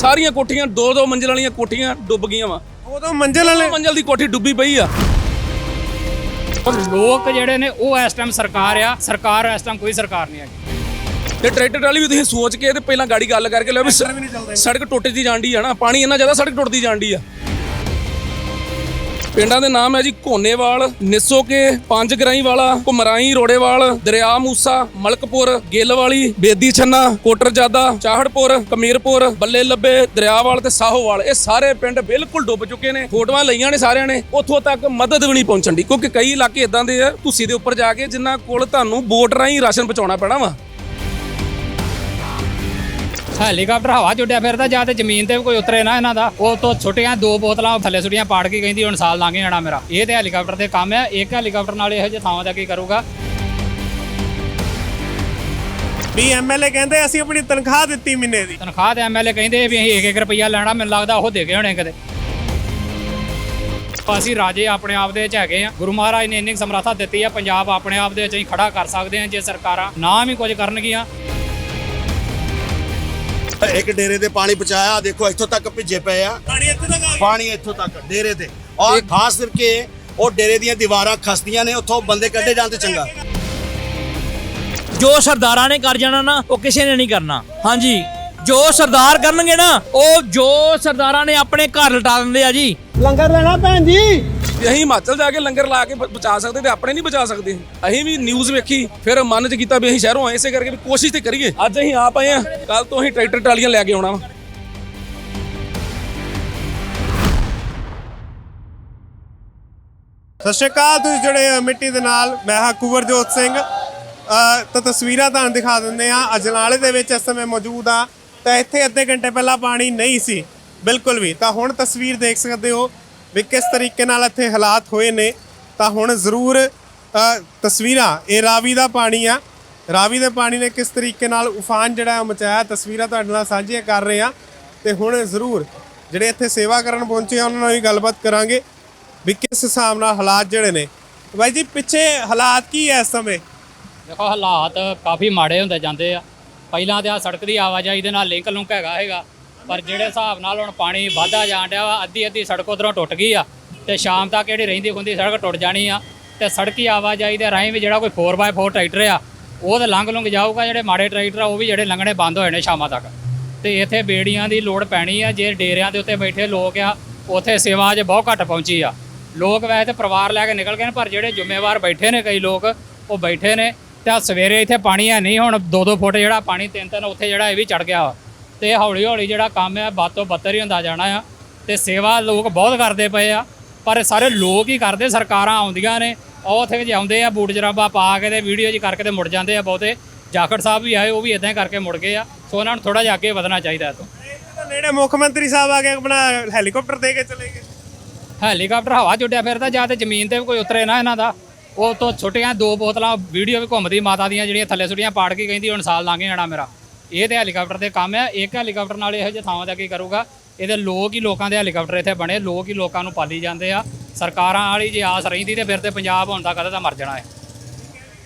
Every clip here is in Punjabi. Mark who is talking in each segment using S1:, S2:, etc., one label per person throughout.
S1: ਸਾਰੀਆਂ ਕੋਠੀਆਂ ਦੋ ਦੋ ਮੰਜ਼ਿਲ ਵਾਲੀਆਂ ਕੋਠੀਆਂ ਡੁੱਬ ਗਈਆਂ ਵਾ।
S2: ਉਦੋਂ ਮੰਜ਼ਲ ਵਾਲੇ
S1: ਮੰਜ਼ਿਲ ਦੀ ਕੋਠੀ ਡੁੱਬੀ ਪਈ ਆ।
S3: ਔਰ ਲੋਕ ਜਿਹੜੇ ਨੇ ਉਹ ਇਸ ਟਾਈਮ ਸਰਕਾਰ ਆ। ਸਰਕਾਰ ਇਸ ਟਾਈਮ ਕੋਈ ਸਰਕਾਰ ਨਹੀਂ ਹੈਗੀ।
S1: ਤੇ ਟਰੈਕਟਰ ਵਾਲੀ ਵੀ ਤੁਸੀਂ ਸੋਚ ਕੇ ਤੇ ਪਹਿਲਾਂ ਗਾੜੀ ਗੱਲ ਕਰਕੇ ਲਿਓ ਵੀ ਸੜਕ ਟੁੱਟਦੀ ਜਾਂਦੀ ਆ ਨਾ। ਪਾਣੀ ਇੰਨਾ ਜ਼ਿਆਦਾ ਸੜਕ ਟੁੱਟਦੀ ਜਾਂਦੀ ਆ। ਪਿੰਡਾਂ ਦੇ ਨਾਮ ਹੈ ਜੀ ਕੋਨੇਵਾਲ ਨਿੱਸੋਕੇ ਪੰਜ ਗਰਾਈ ਵਾਲਾ ਕੁਮਰਾਈ ਰੋੜੇਵਾਲ, ਦਰਿਆ ਮੂਸਾ, ਮਲਕਪੁਰ ਗਿੱਲ ਵਾਲੀ ਬੇਦੀ ਛੰਨਾ, ਕੋਟਰਜਾਦਾ, ਚਾਹੜਪੁਰ, ਕਮੀਰਪੁਰ, ਬੱਲੇ ਲੱਬੇ ਦਰਿਆਵਾਲ ਤੇ ਸਾਹੋਵਾਲ। ਇਹ ਸਾਰੇ ਪਿੰਡ ਬਿਲਕੁਲ ਡੁੱਬ ਚੁੱਕੇ ਨੇ। ਫੋਟੋਆਂ ਲਈਆਂ ਨੇ ਸਾਰਿਆਂ ਨੇ। ਉੱਥੋਂ ਤੱਕ ਮਦਦ ਵੀ ਨਹੀਂ ਪਹੁੰਚਣ ਦੀ, ਕਿਉਂਕਿ ਕਈ ਇਲਾਕੇ ਇਦਾਂ ਦੇ ਆ, ਤੁਸੀਂ ਦੇ ਉੱਪਰ ਜਾ ਕੇ ਜਿਨ੍ਹਾਂ ਕੋਲ ਤੁਹਾਨੂੰ ਬੋਟ ਰਾਹੀਂ ਰਾਸ਼ਨ ਪਹੁੰਚਾਉਣਾ ਪੈਣਾ ਵਾ।
S3: ਹੈਲੀਕਾਪਟਰ ਹਵਾ ਚ ਉੱਡਿਆ ਫਿਰਦਾ ਜਾਂ ਤੇ ਜ਼ਮੀਨ ਤੇ ਵੀ ਕੋਈ ਉਤਰੇ ਨਾ ਇਹਨਾਂ ਦਾ। ਉਹ ਤੋਂ ਛੁੱਟੀਆਂ ਦੋ ਬੋਤਲਾਂ ਥੱਲੇ ਸੁੱਟੀਆਂ ਪਾੜ ਕੇ ਕਹਿੰਦੀ ਹੁਣ ਸਾਲ ਲੰਘ ਜਾਣਾ ਮੇਰਾ। ਇਹ ਤੇ ਹੈਲੀਕਾਪਟਰ ਦੇ ਕੰਮ ਆ। ਇੱਕ ਹੈਲੀਕਾਪਟਰ ਨਾਲ ਇਹੋ ਜਿਹੇ ਥਾਵਾਂ ਦਾ ਕੀ ਕਰੂਗਾ?
S2: ਵੀ ਐਮਐਲਏ ਕਹਿੰਦੇ ਅਸੀਂ ਆਪਣੀ ਤਨਖਾਹ ਦਿੱਤੀ ਮਹੀਨੇ ਦੀ।
S3: ਤਨਖਾਹ ਤੇ ਐਮਐਲਏ ਕਹਿੰਦੇ ਵੀ ਅਸੀਂ 1-1 ਰੁਪਈਆ ਲੈਣਾ ਮੈਨੂੰ ਲੱਗਦਾ ਉਹ ਦੇ ਗਏ ਹੋਣੇ ਕਿਤੇ। ਅਸੀਂ ਰਾਜੇ ਆਪਣੇ ਆਪ ਦੇ ਵਿੱਚ ਹੈਗੇ ਆ। ਗੁਰੂ ਮਹਾਰਾਜ ਨੇ ਇੰਨੀ ਸਮਰੱਥਾ ਦਿੱਤੀ ਆ ਪੰਜਾਬ ਆਪਣੇ ਆਪ ਦੇ ਵਿੱਚ ਅਸੀਂ ਖੜਾ ਕਰ ਸਕਦੇ ਆ ਜੇ ਸਰਕਾਰਾਂ ਨਾ ਵੀ ਕੁਝ ਕਰਨਗੀਆਂ।
S4: ਇੱਕ ਡੇਰੇ ਦੇ ਪਾਣੀ ਪਹੁੰਚਾਇਆ ਦੇਖੋ ਇੱਥੋਂ ਤੱਕ ਭਿੱਜੇ ਪਏ ਆ।
S2: ਪਾਣੀ ਇੱਥੇ ਤੱਕ ਆ ਗਿਆ?
S4: ਪਾਣੀ ਇੱਥੋਂ ਤੱਕ ਡੇਰੇ ਤੇ। ਔਰ ਖਾਸ ਕਰਕੇ ਉਹ ਡੇਰੇ ਦੀਆਂ ਦੀਵਾਰਾਂ ਖਸਤੀਆਂ ਨੇ ਉੱਥੋਂ ਬੰਦੇ ਕੱਢੇ ਤੇ ਚੰਗਾ।
S5: ਜੋ ਸਰਦਾਰਾਂ ਨੇ ਕਰ ਜਾਣਾ ਨਾ ਉਹ ਕਿਸੇ ਨੇ ਨਹੀਂ ਕਰਨਾ। ਹਾਂਜੀ ਜੋ ਸਰਦਾਰ ਕਰਨਗੇ ਨਾ ਉਹ ਜੋ ਸਰਦਾਰਾਂ ਨੇ ਆਪਣੇ ਘਰ ਲਟਾ ਦਿੰਦੇ ਆ ਜੀ।
S2: ਲੰਗਰ ਲੈਣਾ ਭੈਣ ਜੀ।
S1: ਤੇ ਅਸੀਂ ਹਿਮਾਚਲ ਜਾ ਕੇ ਲੰਗਰ ਲਾ ਕੇ ਬ- ਬਚਾ ਸਕਦੇ ਤੇ ਆਪਣੇ ਨਹੀਂ ਬਚਾ ਸਕਦੇ। ਅਸੀਂ ਵੀ ਨਿਊਜ਼ ਵੇਖੀ ਫਿਰ ਮਨ ਚ ਕੀਤਾ ਵੀ ਅਸੀਂ ਸ਼ਹਿਰੋਂ ਆਏ ਇਸੇ ਕਰਕੇ ਵੀ ਕੋਸ਼ਿਸ਼ ਤੇ ਕਰੀਏ। ਅੱਜ ਅਸੀਂ ਆਪ ਆਏ ਆ ਕੱਲ ਤੋਂ ਅਸੀਂ ਟਰੈਕਟਰ ਟਰਾਲੀਆਂ ਲੈ ਕੇ ਆਉਣਾ ਵਾ।
S2: ਸਤਿ ਸ਼੍ਰੀ ਅਕਾਲ ਤੁਸੀਂ ਜੁੜੇ ਹੋ ਮਿੱਟੀ ਦੇ ਨਾਲ ਮੈਂ ਹਾਂ ਕੁਵਰਜੋਤ ਸਿੰਘ। ਅ, ਤਾਂ ਤਸਵੀਰਾਂ ਤੁਹਾਨੂੰ ਦਿਖਾ ਦਿੰਦੇ ਆ ਅਜਨਾਲੇ ਦੇ ਵਿੱਚ ਇਸ ਸਮੇਂ ਮੌਜੂਦ ਆ ਤਾਂ ਇੱਥੇ ਅੱਧੇ ਘੰਟੇ ਪਹਿਲਾਂ ਪਾਣੀ ਨਹੀਂ ਸੀ। ਬਿਲਕੁਲ ਵੀ। ਤਾਂ ਹੁਣ ਤਸਵੀਰ ਦੇਖ ਸਕਦੇ ਹੋ ਵੀ ਕਿਸ ਤਰੀਕੇ ਨਾਲ ਇੱਥੇ ਹਾਲਾਤ ਹੋਏ ਨੇ, ਤਾਂ ਹੁਣ ਜ਼ਰੂਰ ਤਸਵੀਰਾਂ, ਇਹ ਰਾਵੀ ਦਾ ਪਾਣੀ ਆ। ਰਾਵੀ ਦੇ ਪਾਣੀ ਨੇ ਕਿਸ ਤਰੀਕੇ ਨਾਲ ਉਫਾਨ ਜਿਹੜਾ ਉਹ ਮਚਾਇਆ, ਤਸਵੀਰਾਂ ਤੁਹਾਡੇ ਨਾਲ ਸਾਂਝੀਆਂ ਕਰ ਰਹੇ ਆ ਤੇ ਹੁਣ ਜ਼ਰੂਰ ਜਿਹੜੇ ਇੱਥੇ ਸੇਵਾ ਕਰਨ ਪਹੁੰਚੇ ਆ, ਉਹਨਾਂ ਨਾਲ ਵੀ ਗੱਲਬਾਤ ਕਰਾਂਗੇ ਵੀ ਕਿਸ ਹਿਸਾਬ ਨਾਲ ਹਾਲਾਤ ਜਿਹੜੇ ਨੇ। ਬਾਈ ਜੀ, ਪਿੱਛੇ ਹਾਲਾਤ ਕੀ ਹੈ ਇਸ ਸਮੇਂ?
S3: ਦੇਖੋ, ਹਾਲਾਤ ਕਾਫੀ ਮਾੜੇ ਹੁੰਦੇ ਜਾਂਦੇ ਆ। ਪਹਿਲਾਂ ਤੇ ਆ ਸੜਕ ਦੀ ਆਵਾਜਾਈ ਦੇ ਨਾਲ ਲਿੰਕ ਲੁੰਕ ਹੈਗਾ ਹੈਗਾ। ਪਰ ਜਿਹੜੇ ਹਿਸਾਬ ਨਾਲ ਹੁਣ ਪਾਣੀ ਵਾਧਾ ਜਾਣ ਡਿਆ ਵਾ, ਅੱਧੀ ਅੱਧੀ ਸੜਕ ਉਧਰੋਂ ਟੁੱਟ ਗਈ ਆ, ਤੇ ਸ਼ਾਮ ਤੱਕ ਜਿਹੜੀ ਰਹਿੰਦੀ ਖੁੰਦੀ ਸੜਕ ਟੁੱਟ ਜਾਣੀ ਆ, ਤੇ ਸੜਕੀ ਆਵਾਜਾਈ ਦੇ ਰਾਹੀਂ ਵੀ ਜਿਹੜਾ ਕੋਈ 4x4 ਟਰੈਕਟਰ ਆ, ਉਹ ਤੇ ਲੰਘ ਲੁੰਘ ਜਾਊਗਾ, ਜਿਹੜੇ ਮਾੜੇ ਟਰੈਕਟਰ ਆ, ਉਹ ਵੀ ਜਿਹੜੇ ਲੰਘਣੇ ਬੰਦ ਹੋਏ ਨੇ ਸ਼ਾਮਾਂ ਤੱਕ। ਤੇ ਇੱਥੇ ਬੇੜੀਆਂ ਦੀ ਲੋੜ ਪੈਣੀ ਆ, ਜੇ ਡੇਰਿਆਂ ਦੇ ਉੱਤੇ ਬੈਠੇ ਲੋਕ ਆ, ਉੱਥੇ ਸੇਵਾ 'ਚ ਬਹੁਤ ਘੱਟ ਪਹੁੰਚੀ ਆ। ਲੋਕ ਵੈਸੇ ਤੇ ਪਰਿਵਾਰ ਲੈ ਕੇ ਨਿਕਲ ਗਏ ਨੇ, ਪਰ ਜਿਹੜੇ ਜ਼ਿੰਮੇਵਾਰ ਬੈਠੇ ਨੇ ਕਈ ਲੋਕ, ਉਹ ਬੈਠੇ ਨੇ, ਤਾਂ ਸਵੇਰੇ ਇੱਥੇ ਪਾਣੀ ਹੈ ਨਹੀਂ, ਹੁਣ 2-2 ਫੁੱਟ ਜਿਹੜਾ ਪਾਣੀ ਤਿੰਨ ਤਿੰਨ ਉੱਥੇ ਜਿਹੜਾ ਇਹ ਵੀ ਚੜ ਗਿਆ ਵਾ। ਤੇ ਹੌਲੀ ਹੌਲੀ ਜਿਹੜਾ ਕੰਮ ਹੈ ਬਾਤੋਂ ਬੱਤਰ ਹੀ ਹੁੰਦਾ ਜਾਣਾ ਆ। ਤੇ ਸੇਵਾ ਲੋਕ ਬਹੁਤ ਕਰਦੇ ਪਏ ਆ ਪਰ ਸਾਰੇ ਲੋਕ ਹੀ ਕਰਦੇ ਸਰਕਾਰਾਂ ਆਉਂਦੀਆਂ ਨੇ। ਉਹ ਉੱਥੇ ਜੇ ਆਉਂਦੇ ਆ ਬੂਟ ਜਰਾਬਾ ਪਾ ਕੇ ਤੇ ਵੀਡੀਓ ਜੀ ਕਰਕੇ ਤੇ ਮੁੜ ਜਾਂਦੇ ਆ ਬਹੁਤੇ। ਜਾਖੜ ਸਾਹਿਬ ਵੀ ਆਏ ਉਹ ਵੀ ਇਦਾਂ ਹੀ ਕਰਕੇ ਮੁੜ ਗਏ ਆ। ਸੋ ਉਹਨਾਂ ਨੂੰ ਥੋੜਾ ਜਿਹਾ ਅੱਗੇ ਵਧਣਾ ਚਾਹੀਦਾ ਇਹ ਤੋਂ।
S2: ਤਾਂ ਨੇੜੇ ਮੁੱਖ ਮੰਤਰੀ ਸਾਹਿਬ ਆ ਕੇ ਆਪਣਾ ਹੈਲੀਕਾਪਟਰ ਦੇ ਕੇ ਚਲੇ ਗਏ।
S3: ਹੈਲੀਕਾਪਟਰ ਹਵਾ 'ਚ ਉੱਡਿਆ ਫਿਰਦਾ ਜਾਂ ਤੇ ਜ਼ਮੀਨ ਤੇ ਵੀ ਕੋਈ ਉਤਰੇ ਨਾ ਇਹਨਾਂ ਦਾ। ਉਹ ਤੋਂ ਛੁੱਟੀਆਂ ਦੋ ਬੋਤਲਾਂ ਵੀਡੀਓ ਵੀ ਘੁੰਮਦੀ ਮਾਤਾ ਦੀਆਂ ਜਿਹੜੀਆਂ ਥੱਲੇ ਸੁੱਟੀਆਂ ਪਾੜ ਕੇ ਕਹਿੰਦੀ ਹੁਣ ਸਾਲ ਲੰਘ ਜਾਣਾ ਮੇਰਾ। ਇਹ ਤੇ ਹੈਲੀਕਾਪਟਰ ਦੇ ਕੰਮ ਆ ਇੱਕ ਹੈਲੀਕਾਪਟਰ ਨਾਲ ਇਹੋ ਜਿਹੇ ਥਾਵਾਂ ਦਾ ਕੀ ਕਰੂਗਾ? ਇਹਦੇ ਲੋਕ ਹੀ ਲੋਕਾਂ ਦੇ ਹੈਲੀਕਾਪਟਰ ਇੱਥੇ ਬਣੇ ਲੋਕ ਹੀ ਲੋਕਾਂ ਨੂੰ ਪਾਲੀ ਜਾਂਦੇ ਆ। ਸਰਕਾਰਾਂ ਵਾਲੀ ਜੇ ਆਸ ਰਹਿੰਦੀ ਤੇ ਫਿਰ ਤੇ ਪੰਜਾਬ ਹੁਣ ਦਾ ਕਦੇ ਤਾਂ ਮਰ ਜਾਣਾ ਹੈ।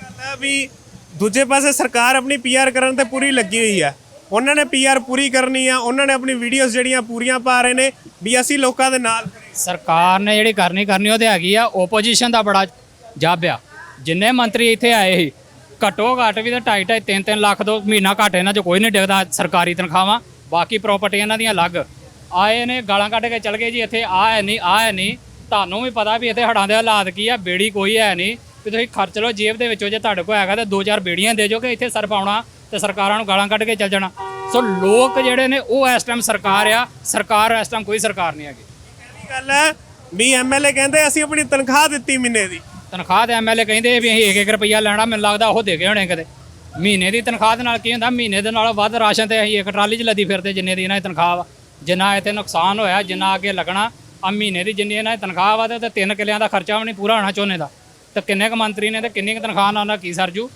S2: ਗੱਲ ਹੈ ਵੀ ਦੂਜੇ ਪਾਸੇ ਸਰਕਾਰ ਆਪਣੀ ਪੀਆਰ ਕਰਨ ਤੇ ਪੂਰੀ ਲੱਗੀ ਹੋਈ ਹੈ। ਉਹਨਾਂ ਨੇ ਪੀਆਰ ਪੂਰੀ ਕਰਨੀ ਆ ਉਹਨਾਂ ਨੇ ਆਪਣੀ ਵੀਡੀਓਜ਼ ਜਿਹੜੀਆਂ ਪੂਰੀਆਂ ਪਾ ਰਹੇ ਨੇ ਵੀ ਅਸੀਂ ਲੋਕਾਂ ਦੇ ਨਾਲ ਹਾਂ।
S3: ਸਰਕਾਰ ਨੇ ਜਿਹੜੀ ਕਰਨੀ ਕਰਨੀ ਉਹ ਤੇ ਹੈਗੀ ਆ ਓਪੋਜੀਸ਼ਨ ਦਾ ਬੜਾ ਜੱਬ ਆ। ਜਿੰਨੇ ਮੰਤਰੀ ਇੱਥੇ ਆਏ ਸੀ ਘੱਟੋ ਘੱਟ ਵੀ ਤਾਂ 2.5 3 3 ਲੱਖ ਤੋਂ ਮਹੀਨਾ ਘੱਟ ਇਹਨਾਂ 'ਚ ਕੋਈ ਨਹੀਂ ਡਿੱਗਦਾ ਸਰਕਾਰੀ ਤਨਖਾਹਾਂ। ਬਾਕੀ ਪ੍ਰਾਪਰਟੀ ਇਹਨਾਂ ਦੀਆਂ ਅਲੱਗ। ਆਏ ਨੇ, ਗਾਲਾਂ ਕੱਢ ਕੇ ਚਲ ਗਏ ਜੀ, ਇੱਥੇ ਆ ਹੈ ਨਹੀਂ, ਆ ਹੈ ਨਹੀਂ। ਤੁਹਾਨੂੰ ਵੀ ਪਤਾ ਵੀ ਇੱਥੇ ਹੜਾਂ ਦੇ ਹਾਲਾਤ ਕੀ ਆ, ਬੇੜੀ ਕੋਈ ਹੈ ਨਹੀਂ। ਵੀ ਤੁਸੀਂ ਖਰਚ ਲਓ ਜੇਬ ਦੇ ਵਿੱਚੋਂ ਜੇ ਤੁਹਾਡੇ ਕੋਲ ਹੈਗਾ ਤਾਂ ਦੋ ਚਾਰ ਬੇੜੀਆਂ ਦੇ ਜਾਓਗੇ ਇੱਥੇ ਸਰਫ ਆਉਣਾ ਤੇ ਸਰਕਾਰਾਂ ਨੂੰ ਗਾਲਾਂ ਕੱਢ ਕੇ ਚੱਲ ਜਾਣਾ। ਸੋ ਲੋਕ ਜਿਹੜੇ ਨੇ ਉਹ ਇਸ ਟਾਈਮ ਸਰਕਾਰ ਆ, ਸਰਕਾਰ ਇਸ ਟਾਈਮ ਕੋਈ ਸਰਕਾਰ ਨਹੀਂ ਹੈਗੀ।
S2: ਗੱਲ ਹੈ ਵੀ ਐਮਐਲਏ ਕਹਿੰਦੇ ਅਸੀਂ ਆਪਣੀ ਤਨਖਾਹ ਦਿੱਤੀ ਮਹੀਨੇ ਦੀ।
S3: ਤਨਖਾਹ ਤੇ ਐਮਐਲਏ ਕਹਿੰਦੇ ਵੀ ਅਸੀਂ 1-1 ਰੁਪਈਆ ਲੈਣਾ, ਮੈਨੂੰ ਲੱਗਦਾ ਉਹ ਦੇ ਗਏ ਹੋਣੇ ਕਿਤੇ। ਮਹੀਨੇ ਦੀ ਤਨਖਾਹ ਦੇ ਨਾਲ ਕੀ ਹੁੰਦਾ, ਮਹੀਨੇ ਦੇ ਨਾਲ ਵੱਧ ਰਾਸ਼ਨ ਤੇ ਅਸੀਂ ਇੱਕ ਟਰਾਲੀ 'ਚ ਲੱਦੀ ਫਿਰਦੇ ਜਿੰਨੇ ਦੀ ਇਹਨਾਂ ਦੀ ਤਨਖਾਹ ਵਾ। ਜਿੰਨਾ ਇੱਥੇ ਨੁਕਸਾਨ ਹੋਇਆ, ਜਿੰਨਾ ਅੱਗੇ ਲੱਗਣਾ ਆ ਮਹੀਨੇ ਦੀ ਜਿੰਨੀ ਇਹਨਾਂ ਦੀ ਤਨਖਾਹ ਵਾ ਤੇ ਉਹਦੇ ਤਿੰਨ ਕਿੱਲਿਆਂ ਦਾ ਖਰਚਾ ਵੀ ਨਹੀਂ ਪੂਰਾ ਹੋਣਾ ਝੋਨੇ ਦਾ। ਤੇ ਕਿੰਨੇ ਕੁ ਮੰਤਰੀ ਨੇ ਤੇ ਕਿੰਨੀ ਕੁ ਤਨਖਾਹ ਨਾਲ ਉਹਨਾਂ ਕੀ ਸਰਜੂ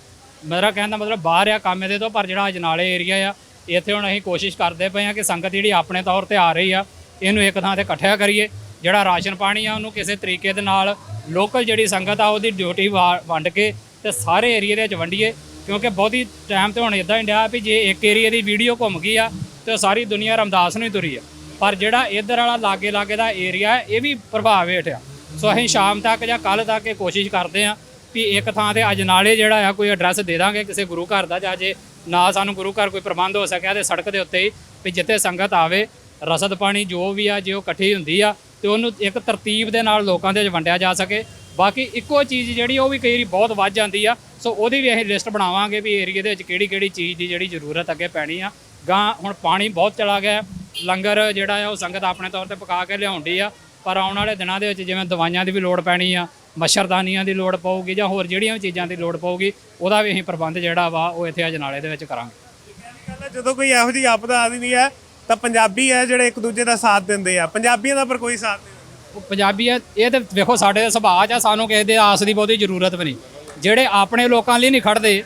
S3: ਮੇਰਾ ਕਹਿਣ ਦਾ ਮਤਲਬ ਬਾਹਰ ਆ, ਕੰਮ ਇਹਦੇ ਤੋਂ, ਪਰ ਜਿਹੜਾ ਅਜਨਾਲੇ ਏਰੀਆ ਆ, ਇੱਥੇ ਹੁਣ ਅਸੀਂ ਕੋਸ਼ਿਸ਼ ਕਰਦੇ ਪਏ ਆ ਕਿ ਸੰਗਤ ਜਿਹੜੀ ਆਪਣੇ ਤੌਰ ਤੇ ਆ ਰਹੀ ਆ, ਇਹਨੂੰ ਇੱਕ ਥਾਂ ਤੇ ਇਕੱਠਿਆ ਕਰੀਏ। ਜਿਹੜਾ ਰਾਸ਼ਨ ਪਾਣੀ ਆ ਉਹਨੂੰ ਕਿਸੇ ਤਰੀਕੇ ਦੇ ਨਾਲ ਲੋਕਲ ਜਿਹੜੀ ਸੰਗਤ ਆ ਉਹਦੀ ਡਿਊਟੀ ਵਾ- ਵੰਡ ਕੇ ਤੇ ਸਾਰੇ ਏਰੀਆ ਦੇ ਵਿੱਚ ਵੰਡੀਏ, ਕਿਉਂਕਿ ਬਹੁਤੀ ਟਾਈਮ ਤੇ ਹੁਣ ਇਦਾਂ ਹੀ ਡਿਆ ਵੀ ਜੇ ਇੱਕ ਏਰੀਆ ਦੀ ਵੀਡੀਓ ਘੁੰਮ ਗਈ ਆ ਤੇ ਉਹ ਸਾਰੀ ਦੁਨੀਆ ਰਮਦਾਸ ਨੂੰ ਹੀ ਤੁਰੀ ਆ। ਪਰ ਜਿਹੜਾ ਇਧਰ ਵਾਲਾ ਲਾਗੇ ਲਾਗੇ ਦਾ ਏਰੀਆ ਇਹ ਵੀ ਪ੍ਰਭਾਵ ਹੇਠ ਆ। ਸੋ ਅਸੀਂ ਸ਼ਾਮ ਤੱਕ ਜਾਂ ਕੱਲ ਤੱਕ ਇਹ ਕੋਸ਼ਿਸ਼ ਕਰਦੇ ਆ ਵੀ ਇੱਕ ਥਾਂ ਤੇ ਅਜਨਾਲੇ ਜਿਹੜਾ ਆ ਕੋਈ ਐਡਰੈਸ ਦੇ ਦਾਂਗੇ ਕਿਸੇ ਗੁਰੂ ਘਰ ਦਾ, ਜਾਂ ਜੇ ਨਾ ਸਾਨੂੰ ਗੁਰੂ ਘਰ ਕੋਈ ਪ੍ਰਬੰਧ ਹੋ ਸਕਿਆ ਤੇ ਸੜਕ ਦੇ ਉੱਤੇ ਹੀ ਵੀ ਜਿੱਥੇ ਸੰਗਤ ਆਵੇ, ਰਸਦ ਪਾਣੀ ਜੋ ਵੀ ਆ, ਜੇ ਉਹ ਇਕੱਠੀ ਹੁੰਦੀ ਆ ਤੇ ਉਹਨੂੰ ਇੱਕ ਤਰਤੀਬ ਦੇ ਨਾਲ ਲੋਕਾਂ ਦੇ ਵਿੱਚ ਵੰਡਿਆ ਜਾ ਸਕੇ। ਬਾਕੀ ਇੱਕੋ ਚੀਜ਼ ਜਿਹੜੀ ਉਹ ਵੀ ਕਈ ਵਾਰੀ ਬਹੁਤ ਵੱਧ ਜਾਂਦੀ ਆ। ਸੋ ਉਹਦੀ ਵੀ ਅਸੀਂ ਲਿਸਟ ਬਣਾਵਾਂਗੇ ਵੀ ਏਰੀਆ ਦੇ ਵਿੱਚ ਕਿਹੜੀ ਕਿਹੜੀ ਚੀਜ਼ ਦੀ ਜਿਹੜੀ ਜ਼ਰੂਰਤ ਅੱਗੇ ਪੈਣੀ ਆ। ਗਾਂ ਹੁਣ ਪਾਣੀ ਬਹੁਤ ਚਲਾ ਗਿਆ ਲੰਗਰ ਜਿਹੜਾ ਆ ਉਹ ਸੰਗਤ ਆਪਣੇ ਤੌਰ ਤੇ ਪਕਾ ਕੇ ਲਿਆਉਂਦੀ ਆ। ਪਰ ਆਉਣ ਵਾਲੇ ਦਿਨਾਂ ਦੇ ਵਿੱਚ ਜਿਵੇਂ ਦਵਾਈਆਂ ਦੀ ਵੀ ਲੋੜ ਪੈਣੀ ਆ, ਮੱਛਰਦਾਨੀਆਂ ਦੀ ਲੋੜ ਪਊਗੀ ਜਾਂ ਹੋਰ ਜਿਹੜੀਆਂ ਵੀ ਚੀਜ਼ਾਂ ਦੀ ਲੋੜ ਪਊਗੀ, ਉਹਦਾ ਵੀ ਅਸੀਂ ਪ੍ਰਬੰਧ ਜਿਹੜਾ ਵਾ ਉਹ ਇੱਥੇ ਅਜਨਾਲੇ ਦੇ ਵਿੱਚ ਕਰਾਂਗੇ।
S2: ਜਦੋਂ ਕੋਈ ਇਹੋ ਜਿਹੀ ਆਪਦਾ ਆਉਂਦੀ ਹੈ ਤਾਂ ਪੰਜਾਬੀ ਹੈ ਜਿਹੜੇ ਇੱਕ ਦੂਜੇ ਦਾ ਸਾਥ ਦਿੰਦੇ ਆ। ਪੰਜਾਬੀਆਂ ਦਾ ਪਰ ਕੋਈ ਸਾਥ ਨਹੀਂ
S3: ਉਹ ਪੰਜਾਬੀ ਹੈ, ਇਹ ਤੇ ਵੇਖੋ ਸਾਡੇ ਦਾ ਸੁਭਾਅ 'ਚ ਆ, ਸਾਨੂੰ ਕਿਸੇ ਦੇ ਆਸ ਦੀ ਬਹੁਤੀ ਜ਼ਰੂਰਤ ਵੀ ਨਹੀਂ। ਜਿਹੜੇ ਆਪਣੇ ਲੋਕਾਂ ਲਈ ਨਹੀਂ ਖੜਦੇ,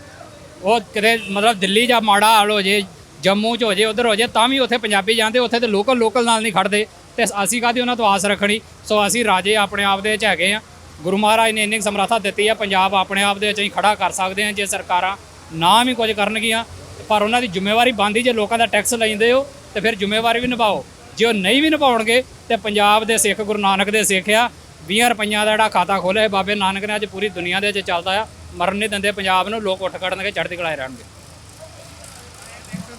S3: ਉਹ ਕਿਤੇ ਮਤਲਬ ਦਿੱਲੀ ਜਾਂ ਮਾੜਾ ਹਾਲ ਹੋ ਜੇ, ਜੰਮੂ 'ਚ ਹੋ ਜੇ, ਉਧਰ ਹੋ ਜੇ, ਤਾਂ ਵੀ ਉੱਥੇ ਪੰਜਾਬੀ ਜਾਂਦੇ, ਉੱਥੇ ਤੇ ਲੋਕਲ ਲੋਕਲ ਨਾਲ ਨਹੀਂ ਖੜਦੇ। ਤੇ ਅਸੀਂ ਕਾਹਦੀ ਉਹਨਾਂ ਤੋਂ ਆਸ ਰੱਖਣੀ? ਸੋ ਅਸੀਂ ਰਾਜੇ ਆਪਣੇ ਆਪ ਦੇ ਵਿੱਚ ਹੈਗੇ ਆ। ਗੁਰੂ ਮਹਾਰਾਜ ਨੇ ਇੰਨੀ ਕੁ ਸਮਰੱਥਾ ਦਿੱਤੀ ਆ, ਪੰਜਾਬ ਆਪਣੇ ਆਪ ਦੇ ਵਿੱਚ ਅਸੀਂ ਖੜਾ ਕਰ ਸਕਦੇ ਆ, ਜੇ ਸਰਕਾਰਾਂ ਨਾ ਵੀ ਕੁਝ ਕਰਨਗੀਆਂ, ਪਰ ਉਹਨਾਂ ਦੀ ਜ਼ਿੰਮੇਵਾਰੀ ਬਣਦੀ ਜੇ ਲੋਕਾਂ ਦਾ ਟੈਕਸ ਲੈਂਦੇ ਹੋ ਤੇ ਫਿਰ ਜ਼ਿੰਮੇਵਾਰੀ ਵੀ ਨਿਭਾਓ। ਜੇ ਉਹ ਨਹੀਂ ਵੀ ਨਿਭਾਉਣਗੇ, ਤੇ ਪੰਜਾਬ ਦੇ ਸਿੱਖ, ਗੁਰੂ ਨਾਨਕ ਦੇ ਸਿੱਖ ਆ 20 ਰੁਪਈਆਂ ਦਾ ਜਿਹੜਾ ਖਾਤਾ ਖੋਲ੍ਹਿਆ ਬਾਬੇ ਨਾਨਕ ਨੇ, ਅੱਜ ਪੂਰੀ ਦੁਨੀਆ ਦੇ ਵਿੱਚ ਚੱਲਦਾ ਆ, ਮਰਨ ਨਹੀਂ ਦਿੰਦੇ, ਪੰਜਾਬ ਨੂੰ ਲੋਕ ਉੱਠ ਖੜਨਗੇ, ਚੜ੍ਹਦੀ ਕਲਾਏ ਰਹਿਣਗੇ।